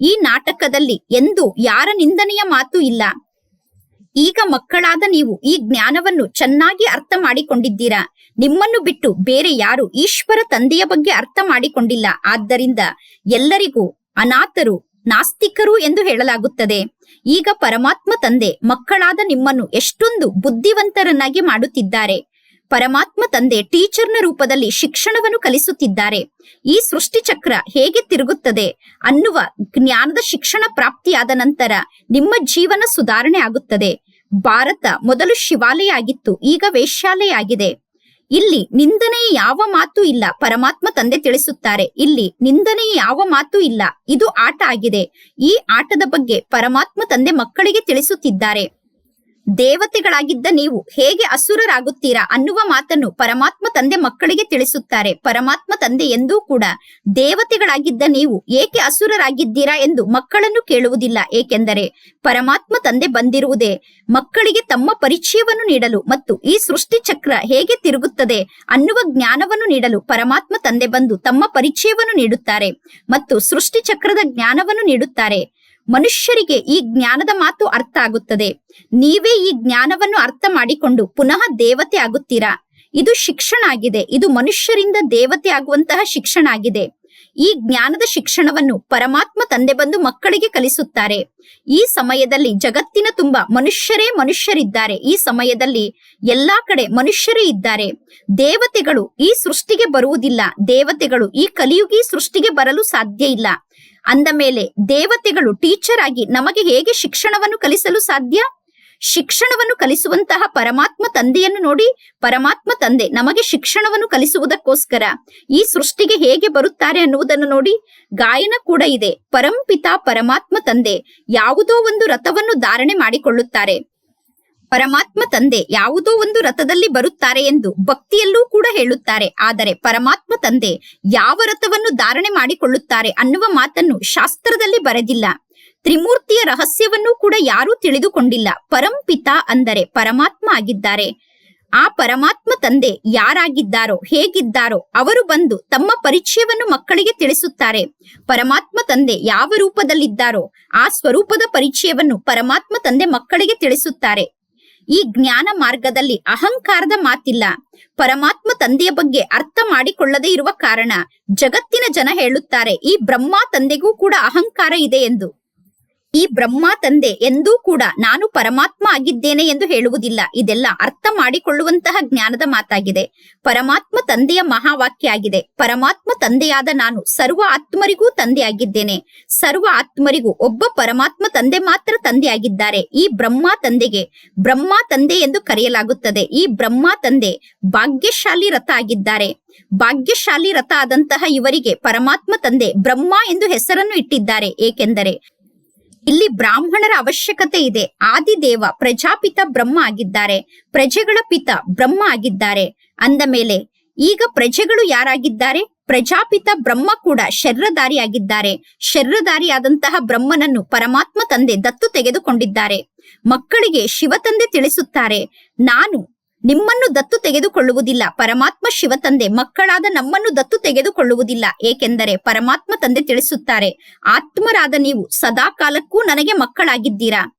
ಈ ನಾಟಕದಲ್ಲಿ ಎಂದು ಯಾರ ನಿಂದನೆಯ ಮಾತು ಇಲ್ಲ. ಈಗ ಮಕ್ಕಳಾದ ನೀವು ಈ ಜ್ಞಾನವನ್ನು ಚೆನ್ನಾಗಿ ಅರ್ಥ ಮಾಡಿಕೊಂಡಿದ್ದೀರಾ? ನಿಮ್ಮನ್ನು ಬಿಟ್ಟು ಬೇರೆ ಯಾರು ಈಶ್ವರ ತಂದೆಯ ಬಗ್ಗೆ ಅರ್ಥ ಮಾಡಿಕೊಂಡಿಲ್ಲ. ಆದ್ದರಿಂದ ಎಲ್ಲರಿಗೂ ಅನಾಥರು ನಾಸ್ತಿಕರು ಎಂದು ಹೇಳಲಾಗುತ್ತದೆ. ಈಗ ಪರಮಾತ್ಮ ತಂದೆ, ಮಕ್ಕಳಾದ ನಿಮ್ಮನ್ನು ಎಷ್ಟೊಂದು ಬುದ್ಧಿವಂತರನ್ನಾಗಿ ಮಾಡುತ್ತಿದ್ದಾರೆ. ಪರಮಾತ್ಮ ತಂದೆ ಟೀಚರ್ನ ರೂಪದಲ್ಲಿ ಶಿಕ್ಷಣವನ್ನು ಕಲಿಸುತ್ತಿದ್ದಾರೆ. ಈ ಸೃಷ್ಟಿ ಚಕ್ರ ಹೇಗೆ ತಿರುಗುತ್ತದೆ ಅನ್ನುವ ಜ್ಞಾನದ ಶಿಕ್ಷಣ ಪ್ರಾಪ್ತಿಯಾದ ನಂತರ ನಿಮ್ಮ ಜೀವನ ಸುಧಾರಣೆ ಆಗುತ್ತದೆ. ಭಾರತ ಮೊದಲು ಶಿವಾಲಯ ಆಗಿತ್ತು, ಈಗ ವೇಶ್ಯಾಲಯ ಆಗಿದೆ. ಇಲ್ಲಿ ನಿಂದನೆಯ ಯಾವ ಮಾತು ಇಲ್ಲ. ಪರಮಾತ್ಮ ತಂದೆ ತಿಳಿಸುತ್ತಾರೆ. ಇಲ್ಲಿ ನಿಂದನೆಯ ಯಾವ ಮಾತು ಇಲ್ಲ. ಇದು ಆಟ ಆಗಿದೆ. ಈ ಆಟದ ಬಗ್ಗೆ ಪರಮಾತ್ಮ ತಂದೆ ಮಕ್ಕಳಿಗೆ ತಿಳಿಸುತ್ತಿದ್ದಾರೆ. ದೇವತೆಗಳಾಗಿದ್ದ ನೀವು ಹೇಗೆ ಅಸುರರಾಗುತ್ತೀರಾ ಅನ್ನುವ ಮಾತನ್ನು ಪರಮಾತ್ಮ ತಂದೆ ಮಕ್ಕಳಿಗೆ ತಿಳಿಸುತ್ತಾರೆ. ಪರಮಾತ್ಮ ತಂದೆ ಎಂದೂ ಕೂಡ ದೇವತೆಗಳಾಗಿದ್ದ ನೀವು ಏಕೆ ಅಸುರರಾಗಿದ್ದೀರಾ ಎಂದು ಮಕ್ಕಳನ್ನು ಕೇಳುವುದಿಲ್ಲ. ಏಕೆಂದರೆ ಪರಮಾತ್ಮ ತಂದೆ ಬಂದಿರುವುದೇ ಮಕ್ಕಳಿಗೆ ತಮ್ಮ ಪರಿಚಯವನ್ನು ನೀಡಲು ಮತ್ತು ಈ ಸೃಷ್ಟಿ ಚಕ್ರ ಹೇಗೆ ತಿರುಗುತ್ತದೆ ಅನ್ನುವ ಜ್ಞಾನವನ್ನು ನೀಡಲು ಪರಮಾತ್ಮ ತಂದೆ ಬಂದು ತಮ್ಮ ಪರಿಚಯವನ್ನು ನೀಡುತ್ತಾರೆ ಮತ್ತು ಸೃಷ್ಟಿ ಚಕ್ರದ ಜ್ಞಾನವನ್ನು ನೀಡುತ್ತಾರೆ. ಮನುಷ್ಯರಿಗೆ ಈ ಜ್ಞಾನದ ಮಾತು ಅರ್ಥ ಆಗುತ್ತದೆ. ನೀವೇ ಈ ಜ್ಞಾನವನ್ನು ಅರ್ಥ ಮಾಡಿಕೊಂಡು ಪುನಃ ದೇವತೆ ಆಗುತ್ತೀರಾ? ಇದು ಶಿಕ್ಷಣ ಆಗಿದೆ. ಇದು ಮನುಷ್ಯರಿಂದ ದೇವತೆ ಆಗುವಂತಹ ಶಿಕ್ಷಣ ಆಗಿದೆ. ಈ ಜ್ಞಾನದ ಶಿಕ್ಷಣವನ್ನು ಪರಮಾತ್ಮ ತಂದೆ ಬಂದು ಮಕ್ಕಳಿಗೆ ಕಲಿಸುತ್ತಾರೆ. ಈ ಸಮಯದಲ್ಲಿ ಜಗತ್ತಿನ ತುಂಬ ಮನುಷ್ಯರೇ ಮನುಷ್ಯರಿದ್ದಾರೆ. ಈ ಸಮಯದಲ್ಲಿ ಎಲ್ಲಾ ಕಡೆ ಮನುಷ್ಯರೇ ಇದ್ದಾರೆ. ದೇವತೆಗಳು ಈ ಸೃಷ್ಟಿಗೆ ಬರುವುದಿಲ್ಲ. ದೇವತೆಗಳು ಈ ಕಲಿಯುಗಿ ಸೃಷ್ಟಿಗೆ ಬರಲು ಸಾಧ್ಯ ಇಲ್ಲ. ಅಂದ ಮೇಲೆ ದೇವತೆಗಳು ಟೀಚರ್ ಆಗಿ ನಮಗೆ ಹೇಗೆ ಶಿಕ್ಷಣವನ್ನು ಕಲಿಸಲು ಸಾಧ್ಯ? ಶಿಕ್ಷಣವನ್ನು ಕಲಿಸುವಂತಹ ಪರಮಾತ್ಮ ತಂದೆಯನ್ನು ನೋಡಿ, ಪರಮಾತ್ಮ ತಂದೆ ನಮಗೆ ಶಿಕ್ಷಣವನ್ನು ಕಲಿಸುವುದಕ್ಕೋಸ್ಕರ ಈ ಸೃಷ್ಟಿಗೆ ಹೇಗೆ ಬರುತ್ತಾರೆ ಅನ್ನುವುದನ್ನು ನೋಡಿ, ಗಾಯನ ಕೂಡ ಇದೆ. ಪರಂಪಿತ ಪರಮಾತ್ಮ ತಂದೆ ಯಾವುದೋ ಒಂದು ರಥವನ್ನು ಧಾರಣೆ ಮಾಡಿಕೊಳ್ಳುತ್ತಾರೆ. ಪರಮಾತ್ಮ ತಂದೆ ಯಾವುದೋ ಒಂದು ರಥದಲ್ಲಿ ಬರುತ್ತಾರೆ ಎಂದು ಭಕ್ತಿಯಲ್ಲೂ ಕೂಡ ಹೇಳುತ್ತಾರೆ. ಆದರೆ ಪರಮಾತ್ಮ ತಂದೆ ಯಾವ ರಥವನ್ನು ಧಾರಣೆ ಮಾಡಿಕೊಳ್ಳುತ್ತಾರೆ ಅನ್ನುವ ಮಾತನ್ನು ಶಾಸ್ತ್ರದಲ್ಲಿ ಬರೆದಿಲ್ಲ. ತ್ರಿಮೂರ್ತಿಯ ರಹಸ್ಯವನ್ನು ಕೂಡ ಯಾರೂ ತಿಳಿದುಕೊಂಡಿಲ್ಲ. ಪರಂಪಿತ ಅಂದರೆ ಪರಮಾತ್ಮ ಆಗಿದ್ದಾರೆ. ಆ ಪರಮಾತ್ಮ ತಂದೆ ಯಾರಾಗಿದ್ದಾರೋ, ಹೇಗಿದ್ದಾರೋ, ಅವರು ಬಂದು ತಮ್ಮ ಪರಿಚಯವನ್ನು ಮಕ್ಕಳಿಗೆ ತಿಳಿಸುತ್ತಾರೆ. ಪರಮಾತ್ಮ ತಂದೆ ಯಾವ ರೂಪದಲ್ಲಿದ್ದಾರೋ, ಆ ಸ್ವರೂಪದ ಪರಿಚಯವನ್ನು ಪರಮಾತ್ಮ ತಂದೆ ಮಕ್ಕಳಿಗೆ ತಿಳಿಸುತ್ತಾರೆ. ಈ ಜ್ಞಾನ ಮಾರ್ಗದಲ್ಲಿ ಅಹಂಕಾರದ ಮಾತಿಲ್ಲ. ಪರಮಾತ್ಮ ತಂದೆಯ ಬಗ್ಗೆ ಅರ್ಥ ಮಾಡಿಕೊಳ್ಳದೇ ಇರುವ ಕಾರಣ ಜಗತ್ತಿನ ಜನ ಹೇಳುತ್ತಾರೆ, ಈ ಬ್ರಹ್ಮ ತಂದೆಗೂ ಕೂಡ ಅಹಂಕಾರ ಇದೆ ಎಂದು. ಈ ಬ್ರಹ್ಮ ತಂದೆ ಎಂದೂ ಕೂಡ ನಾನು ಪರಮಾತ್ಮ ಆಗಿದ್ದೇನೆ ಎಂದು ಹೇಳುವುದಿಲ್ಲ. ಇದೆಲ್ಲ ಅರ್ಥ ಮಾಡಿಕೊಳ್ಳುವಂತಹ ಜ್ಞಾನದ ಮಾತಾಗಿದೆ. ಪರಮಾತ್ಮ ತಂದೆಯ ಮಹಾವಾಕ್ಯ ಆಗಿದೆ. ಪರಮಾತ್ಮ ತಂದೆಯಾದ ನಾನು ಸರ್ವ ಆತ್ಮರಿಗೂ ತಂದೆಯಾಗಿದ್ದೇನೆ. ಸರ್ವ ಆತ್ಮರಿಗೂ ಒಬ್ಬ ಪರಮಾತ್ಮ ತಂದೆ ಮಾತ್ರ ತಂದೆಯಾಗಿದ್ದಾರೆ. ಈ ಬ್ರಹ್ಮ ತಂದೆಗೆ ಬ್ರಹ್ಮ ತಂದೆ ಎಂದು ಕರೆಯಲಾಗುತ್ತದೆ. ಈ ಬ್ರಹ್ಮ ತಂದೆ ಭಾಗ್ಯಶಾಲಿ ರಥ ಆಗಿದ್ದಾರೆ. ಭಾಗ್ಯಶಾಲಿ ರಥ ಆದಂತಹ ಇವರಿಗೆ ಪರಮಾತ್ಮ ತಂದೆ ಬ್ರಹ್ಮ ಎಂದು ಹೆಸರನ್ನು ಇಟ್ಟಿದ್ದಾರೆ. ಏಕೆಂದರೆ ಇಲ್ಲಿ ಬ್ರಾಹ್ಮಣರ ಅವಶ್ಯಕತೆ ಇದೆ. ಆದಿದೇವ ಪ್ರಜಾಪಿತ ಬ್ರಹ್ಮ ಆಗಿದ್ದಾರೆ. ಪ್ರಜೆಗಳ ಪಿತ ಬ್ರಹ್ಮ ಆಗಿದ್ದಾರೆ. ಅಂದ ಮೇಲೆ, ಈಗ ಪ್ರಜೆಗಳು ಯಾರಾಗಿದ್ದಾರೆ? ಪ್ರಜಾಪಿತ ಬ್ರಹ್ಮ ಕೂಡ ಶರ್ರಧಾರಿಯಾಗಿದ್ದಾರೆ ಶರ್ರಧಾರಿಯಾದಂತಹ ಬ್ರಹ್ಮನನ್ನು ಪರಮಾತ್ಮ ತಂದೆ ದತ್ತು ತೆಗೆದುಕೊಂಡಿದ್ದಾರೆ. ಮಕ್ಕಳಿಗೆ ಶಿವ ತಂದೆ ತಿಳಿಸುತ್ತಾರೆ. ನಾನು ನಿಮ್ಮನ್ನು ದತ್ತು ತೆಗೆದುಕೊಳ್ಳುವುದಿಲ್ಲ. ಪರಮಾತ್ಮ ಶಿವ ತಂದೆ, ಮಕ್ಕಳಾದ ನಮ್ಮನ್ನು ದತ್ತು ತೆಗೆದುಕೊಳ್ಳುವುದಿಲ್ಲ. ಏಕೆಂದರೆ ಪರಮಾತ್ಮ ತಂದೆ ತಿಳಿಸುತ್ತಾರೆ, ಆತ್ಮರಾದ ನೀವು ಸದಾ ಕಾಲಕ್ಕೂ ನನಗೆ ಮಕ್ಕಳಾಗಿದ್ದೀರಾ?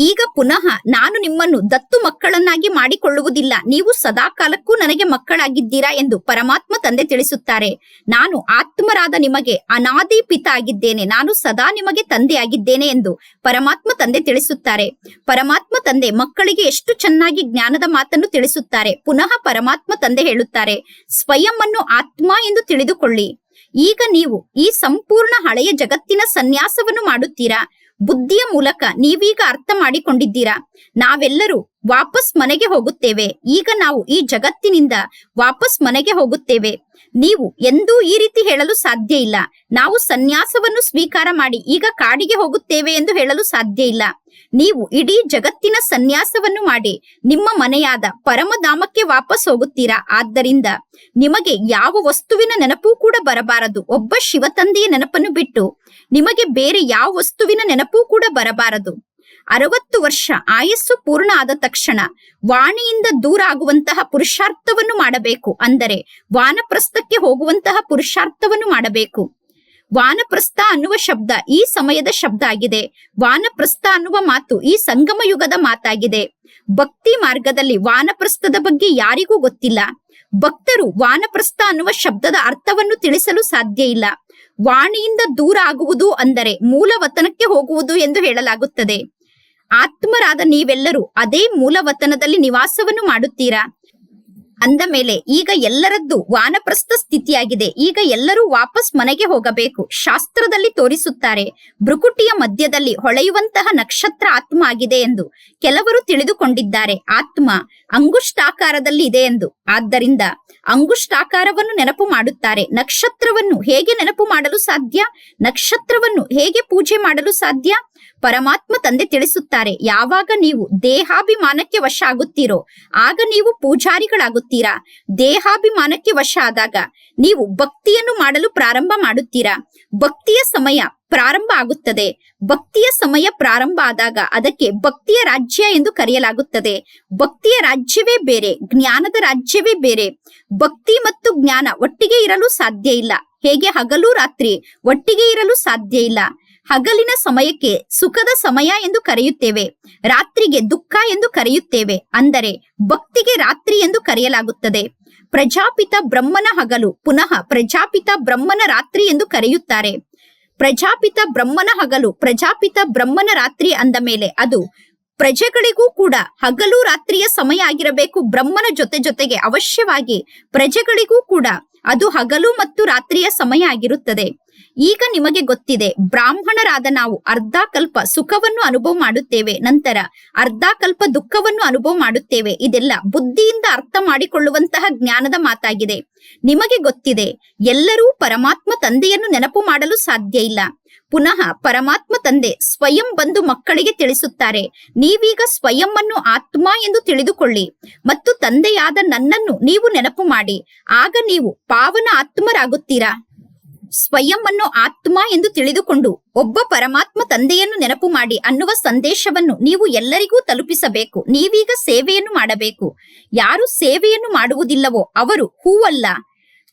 ಈಗ ಪುನಃ ನಾನು ನಿಮ್ಮನ್ನು ದತ್ತು ಮಕ್ಕಳನ್ನಾಗಿ ಮಾಡಿಕೊಳ್ಳುವುದಿಲ್ಲ. ನೀವು ಸದಾಕಾಲಕ್ಕೂ ನನಗೆ ಮಕ್ಕಳಾಗಿದ್ದೀರಾ ಎಂದು ಪರಮಾತ್ಮ ತಂದೆ ತಿಳಿಸುತ್ತಾರೆ. ನಾನು ಆತ್ಮರಾದ ನಿಮಗೆ ಅನಾದಿ ಪಿತ ಆಗಿದ್ದೇನೆ ನಾನು ಸದಾ ನಿಮಗೆ ತಂದೆಯಾಗಿದ್ದೇನೆ ಎಂದು ಪರಮಾತ್ಮ ತಂದೆ ತಿಳಿಸುತ್ತಾರೆ. ಪರಮಾತ್ಮ ತಂದೆ ಮಕ್ಕಳಿಗೆ ಎಷ್ಟು ಚೆನ್ನಾಗಿ ಜ್ಞಾನದ ಮಾತನ್ನು ತಿಳಿಸುತ್ತಾರೆ. ಪುನಃ ಪರಮಾತ್ಮ ತಂದೆ ಹೇಳುತ್ತಾರೆ, ಸ್ವಯಂ ಅನ್ನು ಆತ್ಮ ಎಂದು ತಿಳಿದುಕೊಳ್ಳಿ. ಈಗ ನೀವು ಈ ಸಂಪೂರ್ಣ ಹಳೆಯ ಜಗತ್ತಿನ ಸನ್ಯಾಸವನ್ನು ಮಾಡುತ್ತೀರಾ? ಬುದ್ಧಿಯ ಮೂಲಕ ನೀವೀಗ ಅರ್ಥ ಮಾಡಿಕೊಂಡಿದ್ದೀರಾ? ನಾವೆಲ್ಲರೂ ವಾಪಸ್ ಮನೆಗೆ ಹೋಗುತ್ತೇವೆ. ಈಗ ನಾವು ಈ ಜಗತ್ತಿನಿಂದ ವಾಪಸ್ ಮನೆಗೆ ಹೋಗುತ್ತೇವೆ. ನೀವು ಎಂದೂ ಈ ರೀತಿ ಹೇಳಲು ಸಾಧ್ಯ ಇಲ್ಲ. ನಾವು ಸನ್ಯಾಸವನ್ನು ಸ್ವೀಕಾರ ಮಾಡಿ ಈಗ ಕಾಡಿಗೆ ಹೋಗುತ್ತೇವೆ ಎಂದು ಹೇಳಲು ಸಾಧ್ಯ ಇಲ್ಲ. ನೀವು ಇಡೀ ಜಗತ್ತಿನ ಸನ್ಯಾಸವನ್ನು ಮಾಡಿ ನಿಮ್ಮ ಮನೆಯಾದ ಪರಮಧಾಮಕ್ಕೆ ವಾಪಸ್ ಹೋಗುತ್ತೀರಾ? ಆದ್ದರಿಂದ ನಿಮಗೆ ಯಾವ ವಸ್ತುವಿನ ನೆನಪೂ ಕೂಡ ಬರಬಾರದು. ಒಬ್ಬ ಶಿವತಂದೆಯ ನೆನಪನ್ನು ಬಿಟ್ಟು ನಿಮಗೆ ಬೇರೆ ಯಾವ ವಸ್ತುವಿನ ನೆನಪೂ ಕೂಡ ಬರಬಾರದು. ಅರವತ್ತು ವರ್ಷ ಆಯಸ್ಸು ಪೂರ್ಣ ಆದ ತಕ್ಷಣ ವಾಣಿಯಿಂದ ದೂರ ಆಗುವಂತಹ ಪುರುಷಾರ್ಥವನ್ನು ಮಾಡಬೇಕು. ಅಂದರೆ ವಾನಪ್ರಸ್ಥಕ್ಕೆ ಹೋಗುವಂತಹ ಪುರುಷಾರ್ಥವನ್ನು ಮಾಡಬೇಕು. ವಾನಪ್ರಸ್ಥ ಅನ್ನುವ ಶಬ್ದ ಈ ಸಮಯದ ಶಬ್ದ ಆಗಿದೆ. ವಾನಪ್ರಸ್ಥ ಅನ್ನುವ ಮಾತು ಈ ಸಂಗಮ ಯುಗದ ಮಾತಾಗಿದೆ. ಭಕ್ತಿ ಮಾರ್ಗದಲ್ಲಿ ವಾನಪ್ರಸ್ಥದ ಬಗ್ಗೆ ಯಾರಿಗೂ ಗೊತ್ತಿಲ್ಲ. ಭಕ್ತರು ವಾನಪ್ರಸ್ಥ ಅನ್ನುವ ಶಬ್ದದ ಅರ್ಥವನ್ನು ತಿಳಿಸಲು ಸಾಧ್ಯ ಇಲ್ಲ. ವಾಣಿಯಿಂದ ದೂರ ಆಗುವುದು ಅಂದರೆ ಮೂಲ ವತನಕ್ಕೆ ಹೋಗುವುದು ಎಂದು ಹೇಳಲಾಗುತ್ತದೆ. ಆತ್ಮರಾದ ನೀವೆಲ್ಲರೂ ಅದೇ ಮೂಲ ವತನದಲ್ಲಿ ನಿವಾಸವನ್ನು ಮಾಡುತ್ತೀರಾ? ಅಂದ ಮೇಲೆ ಈಗ ಎಲ್ಲರದ್ದು ವಾನಪ್ರಸ್ಥ ಸ್ಥಿತಿಯಾಗಿದೆ. ಈಗ ಎಲ್ಲರೂ ವಾಪಸ್ ಮನೆಗೆ ಹೋಗಬೇಕು. ಶಾಸ್ತ್ರದಲ್ಲಿ ತೋರಿಸುತ್ತಾರೆ ಭ್ರುಕುಟಿಯ ಮಧ್ಯದಲ್ಲಿ ಹೊಳೆಯುವಂತಹ ನಕ್ಷತ್ರ ಆತ್ಮ ಆಗಿದೆ ಎಂದು. ಕೆಲವರು ತಿಳಿದುಕೊಂಡಿದ್ದಾರೆ, ಆತ್ಮ ಅಂಗುಷ್ಟಾಕಾರದಲ್ಲಿ ಇದೆ ಎಂದು. ಆದ್ದರಿಂದ ಅಂಗುಷ್ಟಾಕಾರವನ್ನು ನೆನಪು ಮಾಡುತ್ತಾರೆ. ನಕ್ಷತ್ರವನ್ನು ಹೇಗೆ ನೆನಪು ಮಾಡಲು ಸಾಧ್ಯ? ನಕ್ಷತ್ರವನ್ನು ಹೇಗೆ ಪೂಜೆ ಮಾಡಲು ಸಾಧ್ಯ? ಪರಮಾತ್ಮ ತಂದೆ ತಿಳಿಸುತ್ತಾರೆ, ಯಾವಾಗ ನೀವು ದೇಹಾಭಿಮಾನಕ್ಕೆ ವಶ ಆಗುತ್ತೀರೋ ಆಗ ನೀವು ಪೂಜಾರಿಗಳಾಗುತ್ತೀರಾ. ದೇಹಾಭಿಮಾನಕ್ಕೆ ವಶ ಆದಾಗ ನೀವು ಭಕ್ತಿಯನ್ನು ಮಾಡಲು ಪ್ರಾರಂಭ ಮಾಡುತ್ತೀರಾ. ಭಕ್ತಿಯ ಸಮಯ ಪ್ರಾರಂಭ ಆಗುತ್ತದೆ. ಭಕ್ತಿಯ ಸಮಯ ಪ್ರಾರಂಭ ಆದಾಗ ಅದಕ್ಕೆ ಭಕ್ತಿಯ ರಾಜ್ಯ ಎಂದು ಕರೆಯಲಾಗುತ್ತದೆ. ಭಕ್ತಿಯ ರಾಜ್ಯವೇ ಬೇರೆ, ಜ್ಞಾನದ ರಾಜ್ಯವೇ ಬೇರೆ. ಭಕ್ತಿ ಮತ್ತು ಜ್ಞಾನ ಒಟ್ಟಿಗೆ ಇರಲು ಸಾಧ್ಯ ಇಲ್ಲ. ಹೇಗೆ ಹಗಲು ರಾತ್ರಿ ಒಟ್ಟಿಗೆ ಇರಲು ಸಾಧ್ಯ ಇಲ್ಲ. ಹಗಲಿನ ಸಮಯಕ್ಕೆ ಸುಖದ ಸಮಯ ಎಂದು ಕರೆಯುತ್ತೇವೆ. ರಾತ್ರಿಗೆ ದುಃಖ ಎಂದು ಕರೆಯುತ್ತೇವೆ. ಅಂದರೆ ಭಕ್ತಿಗೆ ರಾತ್ರಿ ಎಂದು ಕರೆಯಲಾಗುತ್ತದೆ. ಪ್ರಜಾಪಿತ ಬ್ರಹ್ಮನ ಹಗಲು ಪುನಃ ಪ್ರಜಾಪಿತ ಬ್ರಹ್ಮನ ರಾತ್ರಿ ಎಂದು ಕರೆಯುತ್ತಾರೆ. ಪ್ರಜಾಪಿತ ಬ್ರಹ್ಮನ ಹಗಲು ಪ್ರಜಾಪಿತ ಬ್ರಹ್ಮನ ರಾತ್ರಿ ಅಂದ ಮೇಲೆ ಅದು ಪ್ರಜೆಗಳಿಗೂ ಕೂಡ ಹಗಲು ರಾತ್ರಿಯ ಸಮಯ ಆಗಿರಬೇಕು. ಬ್ರಹ್ಮನ ಜೊತೆ ಜೊತೆಗೆ ಅವಶ್ಯವಾಗಿ ಪ್ರಜೆಗಳಿಗೂ ಕೂಡ ಅದು ಹಗಲು ಮತ್ತು ರಾತ್ರಿಯ ಸಮಯ ಆಗಿರುತ್ತದೆ. ಈಗ ನಿಮಗೆ ಗೊತ್ತಿದೆ, ಬ್ರಾಹ್ಮಣರಾದ ನಾವು ಅರ್ಧ ಕಲ್ಪ ಸುಖವನ್ನು ಅನುಭವ ಮಾಡುತ್ತೇವೆ, ನಂತರ ಅರ್ಧ ಕಲ್ಪ ದುಃಖವನ್ನು ಅನುಭವ ಮಾಡುತ್ತೇವೆ. ಇದೆಲ್ಲ ಬುದ್ಧಿಯಿಂದ ಅರ್ಥ ಮಾಡಿಕೊಳ್ಳುವಂತಹ ಜ್ಞಾನದ ಮಾತಾಗಿದೆ. ನಿಮಗೆ ಗೊತ್ತಿದೆ, ಎಲ್ಲರೂ ಪರಮಾತ್ಮ ತಂದೆಯನ್ನು ನೆನಪು ಮಾಡಲು ಸಾಧ್ಯ ಇಲ್ಲ. ಪುನಃ ಪರಮಾತ್ಮ ತಂದೆ ಸ್ವಯಂ ಬಂದು ಮಕ್ಕಳಿಗೆ ತಿಳಿಸುತ್ತಾರೆ, ನೀವೀಗ ಸ್ವಯಂ ಅನ್ನು ಆತ್ಮ ಎಂದು ತಿಳಿದುಕೊಳ್ಳಿ ಮತ್ತು ತಂದೆಯಾದ ನನ್ನನ್ನು ನೀವು ನೆನಪು ಮಾಡಿ, ಆಗ ನೀವು ಪಾವನ ಆತ್ಮರಾಗುತ್ತೀರಾ? ಸ್ವಯಂ ಅನ್ನು ಆತ್ಮ ಎಂದು ತಿಳಿದುಕೊಂಡು ಒಬ್ಬ ಪರಮಾತ್ಮ ತಂದೆಯನ್ನು ನೆನಪು ಮಾಡಿ ಅನ್ನುವ ಸಂದೇಶವನ್ನು ನೀವು ಎಲ್ಲರಿಗೂ ತಲುಪಿಸಬೇಕು. ನೀವೀಗ ಸೇವೆಯನ್ನು ಮಾಡಬೇಕು. ಯಾರು ಸೇವೆಯನ್ನು ಮಾಡುವುದಿಲ್ಲವೋ ಅವರು ಹೂವಲ್ಲ.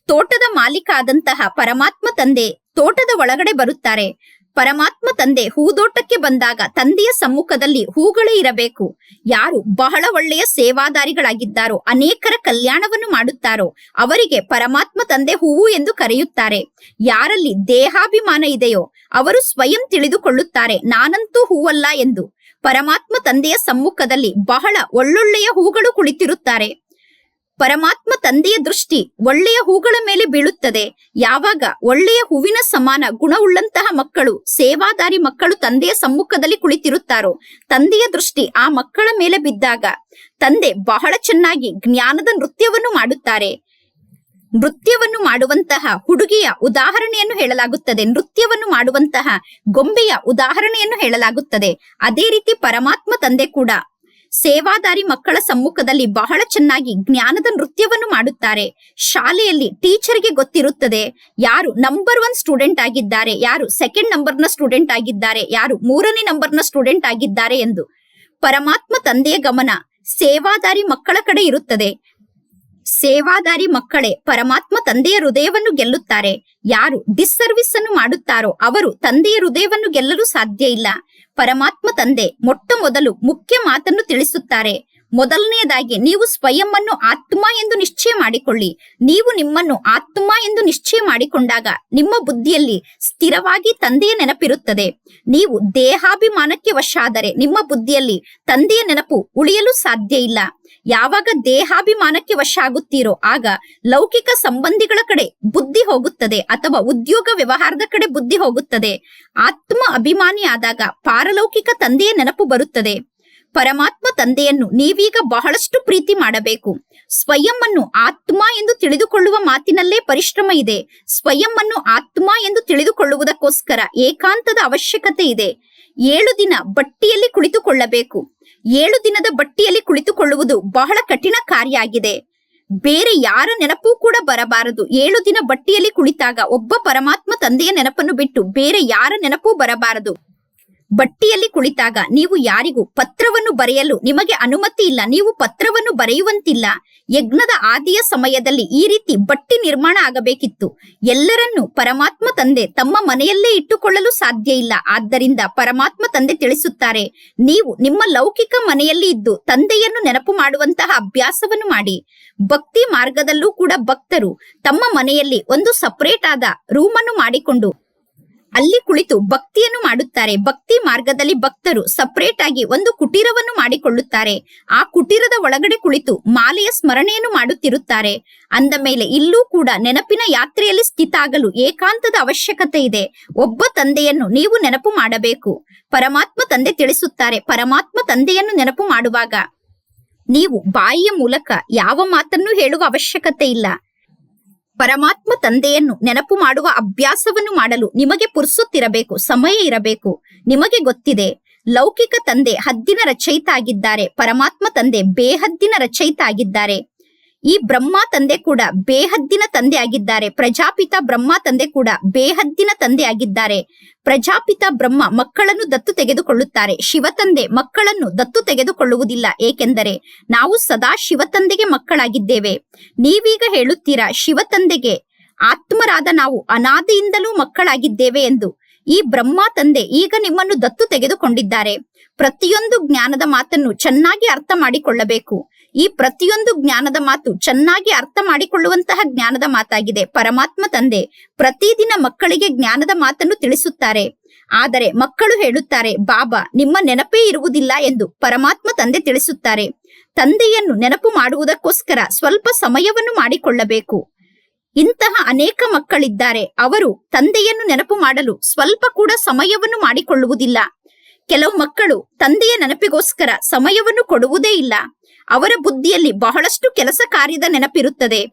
ತೋಟದ ಮಾಲೀಕ ಆದಂತಹ ಪರಮಾತ್ಮ ತಂದೆ ತೋಟದ ಒಳಗಡೆ ಬರುತ್ತಾರೆ. ಪರಮಾತ್ಮ ತಂದೆ ಹೂದೋಟಕ್ಕೆ ಬಂದಾಗ ತಂದೆಯ ಸಮ್ಮುಖದಲ್ಲಿ ಹೂಗಳೇ ಇರಬೇಕು. ಯಾರು ಬಹಳ ಒಳ್ಳೆಯ ಸೇವಾದಾರಿಗಳಾಗಿದ್ದಾರೋ, ಅನೇಕರ ಕಲ್ಯಾಣವನ್ನು ಮಾಡುತ್ತಾರೋ, ಅವರಿಗೆ ಪರಮಾತ್ಮ ತಂದೆ ಹೂವು ಎಂದು ಕರೆಯುತ್ತಾರೆ. ಯಾರಲ್ಲಿ ದೇಹಾಭಿಮಾನ ಇದೆಯೋ, ಅವರು ಸ್ವಯಂ ತಿಳಿದುಕೊಳ್ಳುತ್ತಾರೆ, ನಾನಂತೂ ಹೂವಲ್ಲ ಎಂದು. ಪರಮಾತ್ಮ ತಂದೆಯ ಸಮ್ಮುಖದಲ್ಲಿ ಬಹಳ ಒಳ್ಳೊಳ್ಳೆಯ ಹೂಗಳು ಕುಳಿತಿರುತ್ತಾರೆ. ಪರಮಾತ್ಮ ತಂದೆಯ ದೃಷ್ಟಿ ಒಳ್ಳೆಯ ಹೂಗಳ ಮೇಲೆ ಬೀಳುತ್ತದೆ. ಯಾವಾಗ ಒಳ್ಳೆಯ ಹೂವಿನ ಸಮಾನ ಗುಣವುಳ್ಳಂತಹ ಮಕ್ಕಳು, ಸೇವಾದಾರಿ ಮಕ್ಕಳು ತಂದೆಯ ಸಮ್ಮುಖದಲ್ಲಿ ಕುಳಿತಿರುತ್ತಾರೋ, ತಂದೆಯ ದೃಷ್ಟಿ ಆ ಮಕ್ಕಳ ಮೇಲೆ ಬಿದ್ದಾಗ ತಂದೆ ಬಹಳ ಚೆನ್ನಾಗಿ ಜ್ಞಾನದ ನೃತ್ಯವನ್ನು ಮಾಡುತ್ತಾರೆ. ನೃತ್ಯವನ್ನು ಮಾಡುವಂತಹ ಹುಡುಗಿಯ ಉದಾಹರಣೆಯನ್ನು ಹೇಳಲಾಗುತ್ತದೆ. ನೃತ್ಯವನ್ನು ಮಾಡುವಂತಹ ಗೊಂಬೆಯ ಉದಾಹರಣೆಯನ್ನು ಹೇಳಲಾಗುತ್ತದೆ. ಅದೇ ರೀತಿ ಪರಮಾತ್ಮ ತಂದೆ ಕೂಡ ಸೇವಾದಾರಿ ಮಕ್ಕಳ ಸಮ್ಮುಖದಲ್ಲಿ ಬಹಳ ಚೆನ್ನಾಗಿ ಜ್ಞಾನದ ನೃತ್ಯವನ್ನು ಮಾಡುತ್ತಾರೆ. ಶಾಲೆಯಲ್ಲಿ ಟೀಚರ್ಗೆ ಗೊತ್ತಿರುತ್ತದೆ, ಯಾರು ನಂಬರ್ ಒನ್ ಸ್ಟೂಡೆಂಟ್ ಆಗಿದ್ದಾರೆ, ಯಾರು ಸೆಕೆಂಡ್ ನಂಬರ್ನ ಸ್ಟೂಡೆಂಟ್ ಆಗಿದ್ದಾರೆ, ಯಾರು ಮೂರನೇ ನಂಬರ್ನ ಸ್ಟೂಡೆಂಟ್ ಆಗಿದ್ದಾರೆ ಎಂದು. ಪರಮಾತ್ಮ ತಂದೆಯ ಗಮನ ಸೇವಾದಾರಿ ಮಕ್ಕಳ ಕಡೆ ಇರುತ್ತದೆ. ಸೇವಾದಾರಿ ಮಕ್ಕಳೇ ಪರಮಾತ್ಮ ತಂದೆಯ ಹೃದಯವನ್ನು ಗೆಲ್ಲುತ್ತಾರೆ. ಯಾರು ಡಿಸ್ಸರ್ವಿಸ್ ಅನ್ನು ಮಾಡುತ್ತಾರೋ ಅವರು ತಂದೆಯ ಹೃದಯವನ್ನು ಗೆಲ್ಲಲು ಸಾಧ್ಯ ಇಲ್ಲ. ಪರಮಾತ್ಮ ತಂದೆ ಮೊಟ್ಟ ಮೊದಲು ಮುಖ್ಯ ಮಾತನ್ನು ತಿಳಿಸುತ್ತಾರೆ. ಮೊದಲನೆಯದಾಗಿ ನೀವು ಸ್ವಯಂ ಆತ್ಮ ಎಂದು ನಿಶ್ಚಯ ಮಾಡಿಕೊಳ್ಳಿ. ನೀವು ನಿಮ್ಮನ್ನು ಆತ್ಮ ಎಂದು ನಿಶ್ಚಯ ಮಾಡಿಕೊಂಡಾಗ ನಿಮ್ಮ ಬುದ್ಧಿಯಲ್ಲಿ ಸ್ಥಿರವಾಗಿ ತಂದೆಯ ನೆನಪಿರುತ್ತದೆ. ನೀವು ದೇಹಾಭಿಮಾನಕ್ಕೆ ವಶಾದರೆ ನಿಮ್ಮ ಬುದ್ಧಿಯಲ್ಲಿ ತಂದೆಯ ನೆನಪು ಉಳಿಯಲು ಸಾಧ್ಯ ಇಲ್ಲ. ಯಾವಾಗ ದೇಹಾಭಿಮಾನಕ್ಕೆ ವಶ ಆಗುತ್ತೀರೋ ಆಗ ಲೌಕಿಕ ಸಂಬಂಧಿಗಳ ಕಡೆ ಬುದ್ಧಿ ಹೋಗುತ್ತದೆ ಅಥವಾ ಉದ್ಯೋಗ ವ್ಯವಹಾರದ ಕಡೆ ಬುದ್ಧಿ ಹೋಗುತ್ತದೆ. ಆತ್ಮ ಅಭಿಮಾನಿ ಆದಾಗ ಪಾರಲೌಕಿಕ ತಂದೆಯ ನೆನಪು ಬರುತ್ತದೆ. ಪರಮಾತ್ಮ ತಂದೆಯನ್ನು ನೀವೀಗ ಬಹಳಷ್ಟು ಪ್ರೀತಿ ಮಾಡಬೇಕು. ಸ್ವಯಂವನ್ನು ಆತ್ಮ ಎಂದು ತಿಳಿದುಕೊಳ್ಳುವ ಮಾತಿನಲ್ಲೇ ಪರಿಶ್ರಮ ಇದೆ. ಸ್ವಯಂವನ್ನು ಆತ್ಮ ಎಂದು ತಿಳಿದುಕೊಳ್ಳುವುದಕ್ಕೋಸ್ಕರ ಏಕಾಂತದ ಅವಶ್ಯಕತೆ ಇದೆ. ಏಳು ದಿನ ಬಟ್ಟಿಯಲ್ಲಿ ಕುಳಿತುಕೊಳ್ಳಬೇಕು. ಏಳು ದಿನದ ಬಟ್ಟಿಯಲ್ಲಿ ಕುಳಿತುಕೊಳ್ಳುವುದು ಬಹಳ ಕಠಿಣ ಕಾರ್ಯ ಆಗಿದೆ ಬೇರೆ ಯಾರ ನೆನಪು ಕೂಡ ಬರಬಾರದು. ಏಳು ದಿನ ಬಟ್ಟಿಯಲ್ಲಿ ಕುಳಿತಾಗ ಒಬ್ಬ ಪರಮಾತ್ಮ ತಂದೆಯ ನೆನಪನ್ನು ಬಿಟ್ಟು ಬೇರೆ ಯಾರ ನೆನಪೂ ಬರಬಾರದು. ಬಟ್ಟಿಯಲ್ಲಿ ಕುಳಿತಾಗ ನೀವು ಯಾರಿಗೂ ಪತ್ರವನ್ನು ಬರೆಯಲು ನಿಮಗೆ ಅನುಮತಿ ಇಲ್ಲ. ನೀವು ಪತ್ರವನ್ನು ಬರೆಯುವಂತಿಲ್ಲ. ಯಜ್ಞದ ಆದಿಯ ಸಮಯದಲ್ಲಿ ಈ ರೀತಿ ಬಟ್ಟಿ ನಿರ್ಮಾಣ ಆಗಬೇಕಿತ್ತು. ಎಲ್ಲರನ್ನು ಪರಮಾತ್ಮ ತಂದೆ ತಮ್ಮ ಮನೆಯಲ್ಲೇ ಇಟ್ಟುಕೊಳ್ಳಲು ಸಾಧ್ಯ ಇಲ್ಲ. ಆದ್ದರಿಂದ ಪರಮಾತ್ಮ ತಂದೆ ತಿಳಿಸುತ್ತಾರೆ, ನೀವು ನಿಮ್ಮ ಲೌಕಿಕ ಮನೆಯಲ್ಲಿ ಇದ್ದು ತಂದೆಯನ್ನು ನೆನಪು ಮಾಡುವಂತಹ ಅಭ್ಯಾಸವನ್ನು ಮಾಡಿ. ಭಕ್ತಿ ಮಾರ್ಗದಲ್ಲೂ ಕೂಡ ಭಕ್ತರು ತಮ್ಮ ಮನೆಯಲ್ಲಿ ಒಂದು ಸಪರೇಟ್ ಆದ ರೂಮನ್ನು ಮಾಡಿಕೊಂಡು ಅಲ್ಲಿ ಕುಳಿತು ಭಕ್ತಿಯನ್ನು ಮಾಡುತ್ತಾರೆ. ಭಕ್ತಿ ಮಾರ್ಗದಲ್ಲಿ ಭಕ್ತರು ಸಪರೇಟ್ ಆಗಿ ಒಂದು ಕುಟೀರವನ್ನು ಮಾಡಿಕೊಳ್ಳುತ್ತಾರೆ. ಆ ಕುಟೀರದ ಒಳಗಡೆ ಕುಳಿತು ಮಾಲೆಯ ಸ್ಮರಣೆಯನ್ನು ಮಾಡುತ್ತಿರುತ್ತಾರೆ. ಅಂದ ಮೇಲೆ ಇಲ್ಲೂ ಕೂಡ ನೆನಪಿನ ಯಾತ್ರೆಯಲ್ಲಿ ಸ್ಥಿತ ಆಗಲು ಏಕಾಂತದ ಅವಶ್ಯಕತೆ ಇದೆ. ಒಬ್ಬ ತಂದೆಯನ್ನು ನೀವು ನೆನಪು ಮಾಡಬೇಕು. ಪರಮಾತ್ಮ ತಂದೆ ತಿಳಿಸುತ್ತಾರೆ. ಪರಮಾತ್ಮ ತಂದೆಯನ್ನು ನೆನಪು ಮಾಡುವಾಗ ನೀವು ಬಾಯಿಯ ಮೂಲಕ ಯಾವ ಮಾತನ್ನು ಹೇಳುವ ಅವಶ್ಯಕತೆ ಇಲ್ಲ. ಪರಮಾತ್ಮ ತಂದೆಯನ್ನು ನೆನಪು ಮಾಡುವ ಅಭ್ಯಾಸವನ್ನು ಮಾಡಲು ನಿಮಗೆ ಪುರುಸುತ್ತಿರಬೇಕು, ಸಮಯ ಇರಬೇಕು. ನಿಮಗೆ ಗೊತ್ತಿದೆ, ಲೌಕಿಕ ತಂದೆ ಹದ್ದಿನ ರಚಯಿತ ಆಗಿದ್ದಾರೆ ಪರಮಾತ್ಮ ತಂದೆ ಬೇಹದ್ದಿನ ರಚಯಿತ ಆಗಿದ್ದಾರೆ ಈ ಬ್ರಹ್ಮ ತಂದೆ ಕೂಡ ಬೇಹದ್ದಿನ ತಂದೆ ಆಗಿದ್ದಾರೆ. ಪ್ರಜಾಪಿತ ಬ್ರಹ್ಮ ತಂದೆ ಕೂಡ ಬೇಹದ್ದಿನ ತಂದೆ ಆಗಿದ್ದಾರೆ. ಪ್ರಜಾಪಿತ ಬ್ರಹ್ಮ ಮಕ್ಕಳನ್ನು ದತ್ತು ತೆಗೆದುಕೊಳ್ಳುತ್ತಾರೆ. ಶಿವತಂದೆ ಮಕ್ಕಳನ್ನು ದತ್ತು ತೆಗೆದುಕೊಳ್ಳುವುದಿಲ್ಲ. ಏಕೆಂದರೆ ನಾವು ಸದಾ ಶಿವತಂದೆಗೆ ಮಕ್ಕಳಾಗಿದ್ದೇವೆ. ನೀವೀಗ ಹೇಳುತ್ತೀರಾ, ಶಿವತಂದೆಗೆ ಆತ್ಮರಾದ ನಾವು ಅನಾದಿಯಿಂದಲೂ ಮಕ್ಕಳಾಗಿದ್ದೇವೆ ಎಂದು. ಈ ಬ್ರಹ್ಮ ತಂದೆ ಈಗ ನಿಮ್ಮನ್ನು ದತ್ತು ತೆಗೆದುಕೊಂಡಿದ್ದಾರೆ. ಪ್ರತಿಯೊಂದು ಜ್ಞಾನದ ಮಾತನ್ನು ಚೆನ್ನಾಗಿ ಅರ್ಥ ಮಾಡಿಕೊಳ್ಳಬೇಕು. ಈ ಪ್ರತಿಯೊಂದು ಜ್ಞಾನದ ಮಾತು ಚೆನ್ನಾಗಿ ಅರ್ಥ ಮಾಡಿಕೊಳ್ಳುವಂತಹ ಜ್ಞಾನದ ಮಾತಾಗಿದೆ. ಪರಮಾತ್ಮ ತಂದೆ ಪ್ರತಿದಿನ ಮಕ್ಕಳಿಗೆ ಜ್ಞಾನದ ಮಾತನ್ನು ತಿಳಿಸುತ್ತಾರೆ. ಆದರೆ ಮಕ್ಕಳು ಹೇಳುತ್ತಾರೆ, ಬಾಬಾ, ನಿಮ್ಮ ನೆನಪೇ ಇರುವುದಿಲ್ಲ ಎಂದು ಪರಮಾತ್ಮ ತಂದೆ ತಿಳಿಸುತ್ತಾರೆ. ತಂದೆಯನ್ನು ನೆನಪು ಮಾಡುವುದಕ್ಕೋಸ್ಕರ ಸ್ವಲ್ಪ ಸಮಯವನ್ನು ಮಾಡಿಕೊಳ್ಳಬೇಕು. ಇಂತಹ ಅನೇಕ ಮಕ್ಕಳಿದ್ದಾರೆ. ಅವರು ತಂದೆಯನ್ನು ನೆನಪು ಮಾಡಲು ಸ್ವಲ್ಪ ಕೂಡ ಸಮಯವನ್ನು ಮಾಡಿಕೊಳ್ಳುವುದಿಲ್ಲ. ಕೆಲವು ಮಕ್ಕಳು ತಂದೆಯ ನೆನಪಿಗೋಸ್ಕರ ಸಮಯವನ್ನು ಕೊಡುವುದೇ ಇಲ್ಲ. ಅವರ ಬುದ್ಧಿಯಲ್ಲಿ ಬಹಳಷ್ಟು ಕೆಲಸ ಕಾರ್ಯದ ನೆನಪಿರುತ್ತದೆ.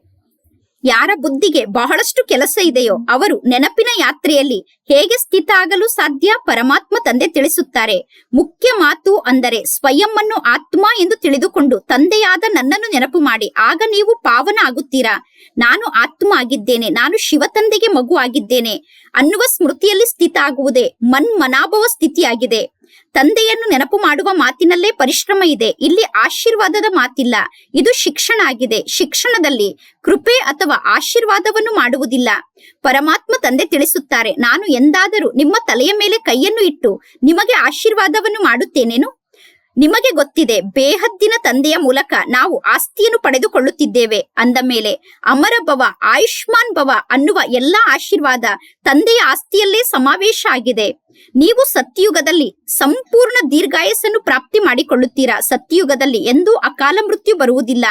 ಯಾರ ಬುದ್ಧಿಗೆ ಬಹಳಷ್ಟು ಕೆಲಸ ಇದೆಯೋ ಅವರು ನೆನಪಿನ ಯಾತ್ರೆಯಲ್ಲಿ ಹೇಗೆ ಸ್ಥಿತ ಆಗಲು ಸಾಧ್ಯ ಪರಮಾತ್ಮ ತಂದೆ ತಿಳಿಸುತ್ತಾರೆ. ಮುಖ್ಯ ಮಾತು ಅಂದರೆ ಸ್ವಯಂವನ್ನು ಆತ್ಮ ಎಂದು ತಿಳಿದುಕೊಂಡು ತಂದೆಯಾದ ನನ್ನನ್ನು ನೆನಪು ಮಾಡಿ, ಆಗ ನೀವು ಪಾವನ ಆಗುತ್ತೀರಾ? ನಾನು ಆತ್ಮ ಆಗಿದ್ದೇನೆ, ನಾನು ಶಿವ ತಂದೆಗೆ ಮಗು ಆಗಿದ್ದೇನೆ ಅನ್ನುವ ಸ್ಮೃತಿಯಲ್ಲಿ ಸ್ಥಿತ ಆಗುವುದೇ ಮನ್ಮನಾಭವ ಸ್ಥಿತಿಯಾಗಿದೆ. ತಂದೆಯನ್ನು ನೆನಪು ಮಾಡುವ ಮಾತಿನಲ್ಲೇ ಪರಿಶ್ರಮ ಇದೆ. ಇಲ್ಲಿ ಆಶೀರ್ವಾದದ ಮಾತಿಲ್ಲ. ಇದು ಶಿಕ್ಷಣ ಆಗಿದೆ. ಶಿಕ್ಷಣದಲ್ಲಿ ಕೃಪೆ ಅಥವಾ ಆಶೀರ್ವಾದವನ್ನು ಮಾಡುವುದಿಲ್ಲ. ಪರಮಾತ್ಮ ತಂದೆ ತಿಳಿಸುತ್ತಾರೆ, ನಾನು ಎಂದಾದರೂ ನಿಮ್ಮ ತಲೆಯ ಮೇಲೆ ಕೈಯನ್ನು ಇಟ್ಟು ನಿಮಗೆ ಆಶೀರ್ವಾದವನ್ನು ಮಾಡುತ್ತೇನೇನು? ನಿಮಗೆ ಗೊತ್ತಿದೆ, ಬೇಹದ್ದಿನ ತಂದೆಯ ಮೂಲಕ ನಾವು ಆಸ್ತಿಯನ್ನು ಪಡೆದುಕೊಳ್ಳುತ್ತಿದ್ದೇವೆ. ಅಂದ ಮೇಲೆ, ಅಮರ ಭವ, ಆಯುಷ್ಮಾನ್ ಭವ ಅನ್ನುವ ಎಲ್ಲಾ ಆಶೀರ್ವಾದ ತಂದೆಯ ಆಸ್ತಿಯಲ್ಲೇ ಸಮಾವೇಶ ಆಗಿದೆ. ನೀವು ಸತ್ಯಯುಗದಲ್ಲಿ ಸಂಪೂರ್ಣ ದೀರ್ಘಾಯಸ್ಸನ್ನು ಪ್ರಾಪ್ತಿ ಮಾಡಿಕೊಳ್ಳುತ್ತೀರಾ? ಸತ್ಯಯುಗದಲ್ಲಿ ಎಂದೂ ಅಕಾಲ ಮೃತ್ಯು ಬರುವುದಿಲ್ಲ.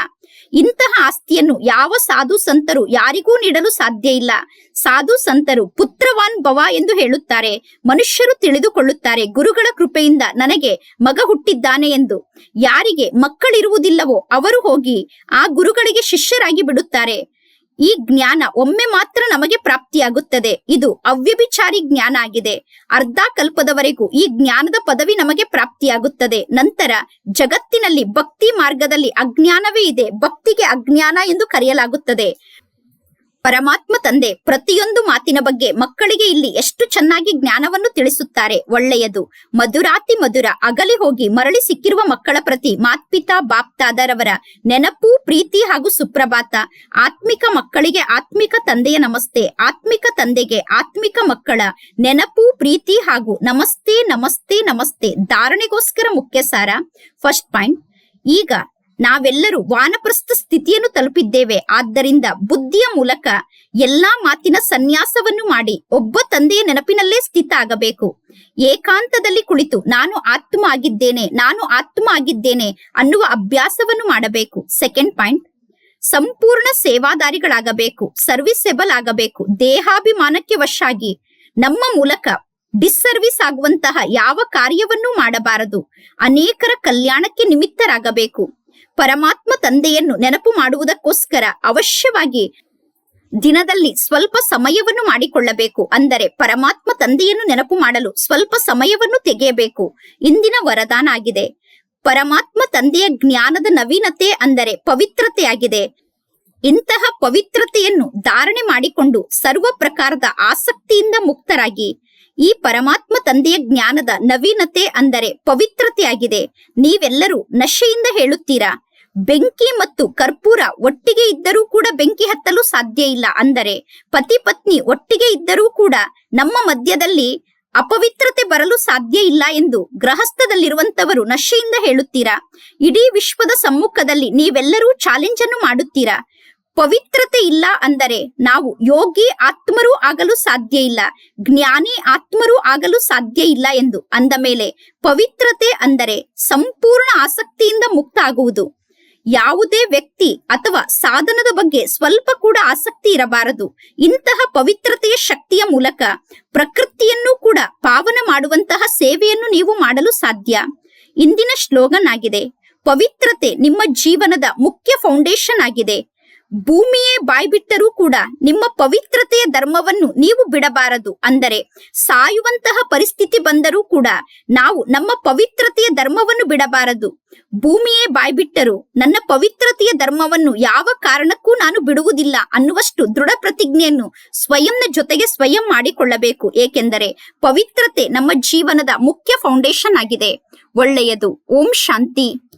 ಇಂತಹ ಆಸ್ತಿಯನ್ನು ಯಾವ ಸಾಧು ಸಂತರು ಯಾರಿಗೂ ನೀಡಲು ಸಾಧ್ಯ ಇಲ್ಲ. ಸಾಧು ಸಂತರು ಪುತ್ರವಾನ್ ಭವ ಎಂದು ಹೇಳುತ್ತಾರೆ. ಮನುಷ್ಯರು ತಿಳಿದುಕೊಳ್ಳುತ್ತಾರೆ, ಗುರುಗಳ ಕೃಪೆಯಿಂದ ನನಗೆ ಮಗ ಹುಟ್ಟಿದ್ದಾನೆ ಎಂದು. ಯಾರಿಗೆ ಮಕ್ಕಳಿರುವುದಿಲ್ಲವೋ ಅವರು ಹೋಗಿ ಆ ಗುರುಗಳಿಗೆ ಶಿಷ್ಯರಾಗಿ ಬಿಡುತ್ತಾರೆ. ಈ ಜ್ಞಾನ ಒಮ್ಮೆ ಮಾತ್ರ ನಮಗೆ ಪ್ರಾಪ್ತಿಯಾಗುತ್ತದೆ. ಇದು ಅವ್ಯಭಿಚಾರಿ ಜ್ಞಾನ ಆಗಿದೆ. ಅರ್ಧ ಕಲ್ಪದವರೆಗೂ ಈ ಜ್ಞಾನದ ಪದವಿ ನಮಗೆ ಪ್ರಾಪ್ತಿಯಾಗುತ್ತದೆ. ನಂತರ ಜಗತ್ತಿನಲ್ಲಿ ಭಕ್ತಿ ಮಾರ್ಗದಲ್ಲಿ ಅಜ್ಞಾನವೇ ಇದೆ. ಭಕ್ತಿಗೆ ಅಜ್ಞಾನ ಎಂದು ಕರೆಯಲಾಗುತ್ತದೆ. ಪರಮಾತ್ಮ ತಂದೆ ಪ್ರತಿಯೊಂದು ಮಾತಿನ ಬಗ್ಗೆ ಮಕ್ಕಳಿಗೆ ಇಲ್ಲಿ ಎಷ್ಟು ಚೆನ್ನಾಗಿ ಜ್ಞಾನವನ್ನು ತಿಳಿಸುತ್ತಾರೆ ಒಳ್ಳೆಯದು. ಮಧುರಾತಿ ಮಧುರ, ಅಗಲಿ ಹೋಗಿ ಮರಳಿ ಸಿಕ್ಕಿರುವ ಮಕ್ಕಳ ಪ್ರತಿ ಮಾತ್ಪಿತಾ ಬಾಪ್ತಾದರವರ ನೆನಪು, ಪ್ರೀತಿ ಹಾಗೂ ಸುಪ್ರಭಾತ. ಆತ್ಮಿಕ ಮಕ್ಕಳಿಗೆ ಆತ್ಮಿಕ ತಂದೆಯ ನಮಸ್ತೆ, ಆತ್ಮಿಕ ತಂದೆಗೆ ಆತ್ಮಿಕ ಮಕ್ಕಳ ನೆನಪು, ಪ್ರೀತಿ ಹಾಗೂ ನಮಸ್ತೆ ನಮಸ್ತೆ ನಮಸ್ತೆ ಧಾರಣೆಗೋಸ್ಕರ ಮುಖ್ಯ ಸಾರ ಫಸ್ಟ್ ಪಾಯಿಂಟ್, ಈಗ ನಾವೆಲ್ಲರೂ ವಾನಪ್ರಸ್ಥ ಸ್ಥಿತಿಯನ್ನು ತಲುಪಿದ್ದೇವೆ. ಆದ್ದರಿಂದ ಬುದ್ಧಿಯ ಮೂಲಕ ಎಲ್ಲಾ ಮಾತಿನ ಸನ್ಯಾಸವನ್ನು ಮಾಡಿ ಒಬ್ಬ ತಂದೆಯ ನೆನಪಿನಲ್ಲೇ ಸ್ಥಿತ ಆಗಬೇಕು. ಏಕಾಂತದಲ್ಲಿ ಕುಳಿತು ನಾನು ಆತ್ಮ ಆಗಿದ್ದೇನೆ ನಾನು ಆತ್ಮ ಆಗಿದ್ದೇನೆ ಅನ್ನುವ ಅಭ್ಯಾಸವನ್ನು ಮಾಡಬೇಕು. ಸೆಕೆಂಡ್ ಪಾಯಿಂಟ್ ಸಂಪೂರ್ಣ ಸೇವಾದಾರಿಗಳಾಗಬೇಕು ಸರ್ವಿಸೆಬಲ್ ಆಗಬೇಕು, ದೇಹಾಭಿಮಾನಕ್ಕೆ ವಶಾಗಿ. ನಮ್ಮ ಮೂಲಕ ಡಿಸ್ಸರ್ವಿಸ್ ಆಗುವಂತಹ ಯಾವ ಕಾರ್ಯವನ್ನೂ ಮಾಡಬಾರದು. ಅನೇಕರ ಕಲ್ಯಾಣಕ್ಕೆ ನಿಮಿತ್ತರಾಗಬೇಕು. ಪರಮಾತ್ಮ ತಂದೆಯನ್ನು ನೆನಪು ಮಾಡುವುದಕ್ಕೋಸ್ಕರ ಅವಶ್ಯವಾಗಿ ದಿನದಲ್ಲಿ ಸ್ವಲ್ಪ ಸಮಯವನ್ನು ಮಾಡಿಕೊಳ್ಳಬೇಕು. ಅಂದರೆ ಪರಮಾತ್ಮ ತಂದೆಯನ್ನು ನೆನಪು ಮಾಡಲು ಸ್ವಲ್ಪ ಸಮಯವನ್ನು ತೆಗೆಯಬೇಕು. ಇಂದಿನ ವರದಾನ ಆಗಿದೆ. ಪರಮಾತ್ಮ ತಂದೆಯ ಜ್ಞಾನದ ನವೀನತೆ ಅಂದರೆ ಪವಿತ್ರತೆಯಾಗಿದೆ. ಇಂತಹ ಪವಿತ್ರತೆಯನ್ನು ಧಾರಣೆ ಮಾಡಿಕೊಂಡು ಸರ್ವ ಪ್ರಕಾರದ ಆಸಕ್ತಿಯಿಂದ ಮುಕ್ತರಾಗಿ ಈ ಪರಮಾತ್ಮ ತಂದೆಯ ಜ್ಞಾನದ ನವೀನತೆ ಅಂದರೆ ಪವಿತ್ರತೆಯಾಗಿದೆ. ನೀವೆಲ್ಲರೂ ನಶೆಯಿಂದ ಹೇಳುತ್ತೀರಾ? ಬೆಂಕಿ ಮತ್ತು ಕರ್ಪೂರ ಒಟ್ಟಿಗೆ ಇದ್ದರೂ ಕೂಡ ಬೆಂಕಿ ಹತ್ತಲು ಸಾಧ್ಯ ಇಲ್ಲ ಅಂದರೆ ಪತಿ ಪತ್ನಿ ಒಟ್ಟಿಗೆ ಇದ್ದರೂ ಕೂಡ ನಮ್ಮ ಮಧ್ಯದಲ್ಲಿ ಅಪವಿತ್ರತೆ ಬರಲು ಸಾಧ್ಯ ಇಲ್ಲ ಎಂದು ಗೃಹಸ್ಥದಲ್ಲಿರುವಂತವರು ನಶೆಯಿಂದ ಹೇಳುತ್ತೀರಾ? ಇಡೀ ವಿಶ್ವದ ಸಮ್ಮುಖದಲ್ಲಿ ನೀವೆಲ್ಲರೂ ಚಾಲೆಂಜ್ ಅನ್ನು ಮಾಡುತ್ತೀರಾ? ಪವಿತ್ರತೆ ಇಲ್ಲ ಅಂದರೆ ನಾವು ಯೋಗಿ ಆತ್ಮರೂ ಆಗಲು ಸಾಧ್ಯ ಇಲ್ಲ, ಜ್ಞಾನಿ ಆತ್ಮರೂ ಆಗಲು ಸಾಧ್ಯ ಇಲ್ಲ ಎಂದು ಅಂದ ಮೇಲೆ ಪವಿತ್ರತೆ ಅಂದರೆ ಸಂಪೂರ್ಣ ಆಸಕ್ತಿಯಿಂದ ಮುಕ್ತ ಆಗುವುದು ಯಾವುದೇ ವ್ಯಕ್ತಿ ಅಥವಾ ಸಾಧನದ ಬಗ್ಗೆ ಸ್ವಲ್ಪ ಕೂಡ ಆಸಕ್ತಿ ಇರಬಾರದು. ಇಂತಹ ಪವಿತ್ರತೆಯ ಶಕ್ತಿಯ ಮೂಲಕ ಪ್ರಕೃತಿಯನ್ನು ಕೂಡ ಪಾವನ ಮಾಡುವಂತಹ ಸೇವೆಯನ್ನು ನೀವು ಮಾಡಲು ಸಾಧ್ಯ. ಇಂದಿನ ಶ್ಲೋಗನ್ ಆಗಿದೆ ಪವಿತ್ರತೆ ನಿಮ್ಮ ಜೀವನದ ಮುಖ್ಯ ಫೌಂಡೇಶನ್ ಆಗಿದೆ. ಭೂಮಿಯೇ ಬಾಯ್ಬಿಟ್ಟರೂ ಕೂಡ ನಿಮ್ಮ ಪವಿತ್ರತೆಯ ಧರ್ಮವನ್ನು ನೀವು ಬಿಡಬಾರದು. ಅಂದರೆ ಸಾಯುವಂತಹ ಪರಿಸ್ಥಿತಿ ಬಂದರೂ ಕೂಡ ನಾವು ನಮ್ಮ ಪವಿತ್ರತೆಯ ಧರ್ಮವನ್ನು ಬಿಡಬಾರದು. ಭೂಮಿಯೇ ಬಾಯ್ಬಿಟ್ಟರು ನನ್ನ ಪವಿತ್ರತೆಯ ಧರ್ಮವನ್ನು ಯಾವ ಕಾರಣಕ್ಕೂ ನಾನು ಬಿಡುವುದಿಲ್ಲ ಅನ್ನುವಷ್ಟು ದೃಢ ಪ್ರತಿಜ್ಞೆಯನ್ನು ಸ್ವಯಂನ ಜೊತೆಗೆ ಸ್ವಯಂ ಮಾಡಿಕೊಳ್ಳಬೇಕು. ಏಕೆಂದರೆ ಪವಿತ್ರತೆ ನಮ್ಮ ಜೀವನದ ಮುಖ್ಯ ಫೌಂಡೇಶನ್ ಆಗಿದೆ. ಒಳ್ಳೆಯದು. ಓಂ ಶಾಂತಿ.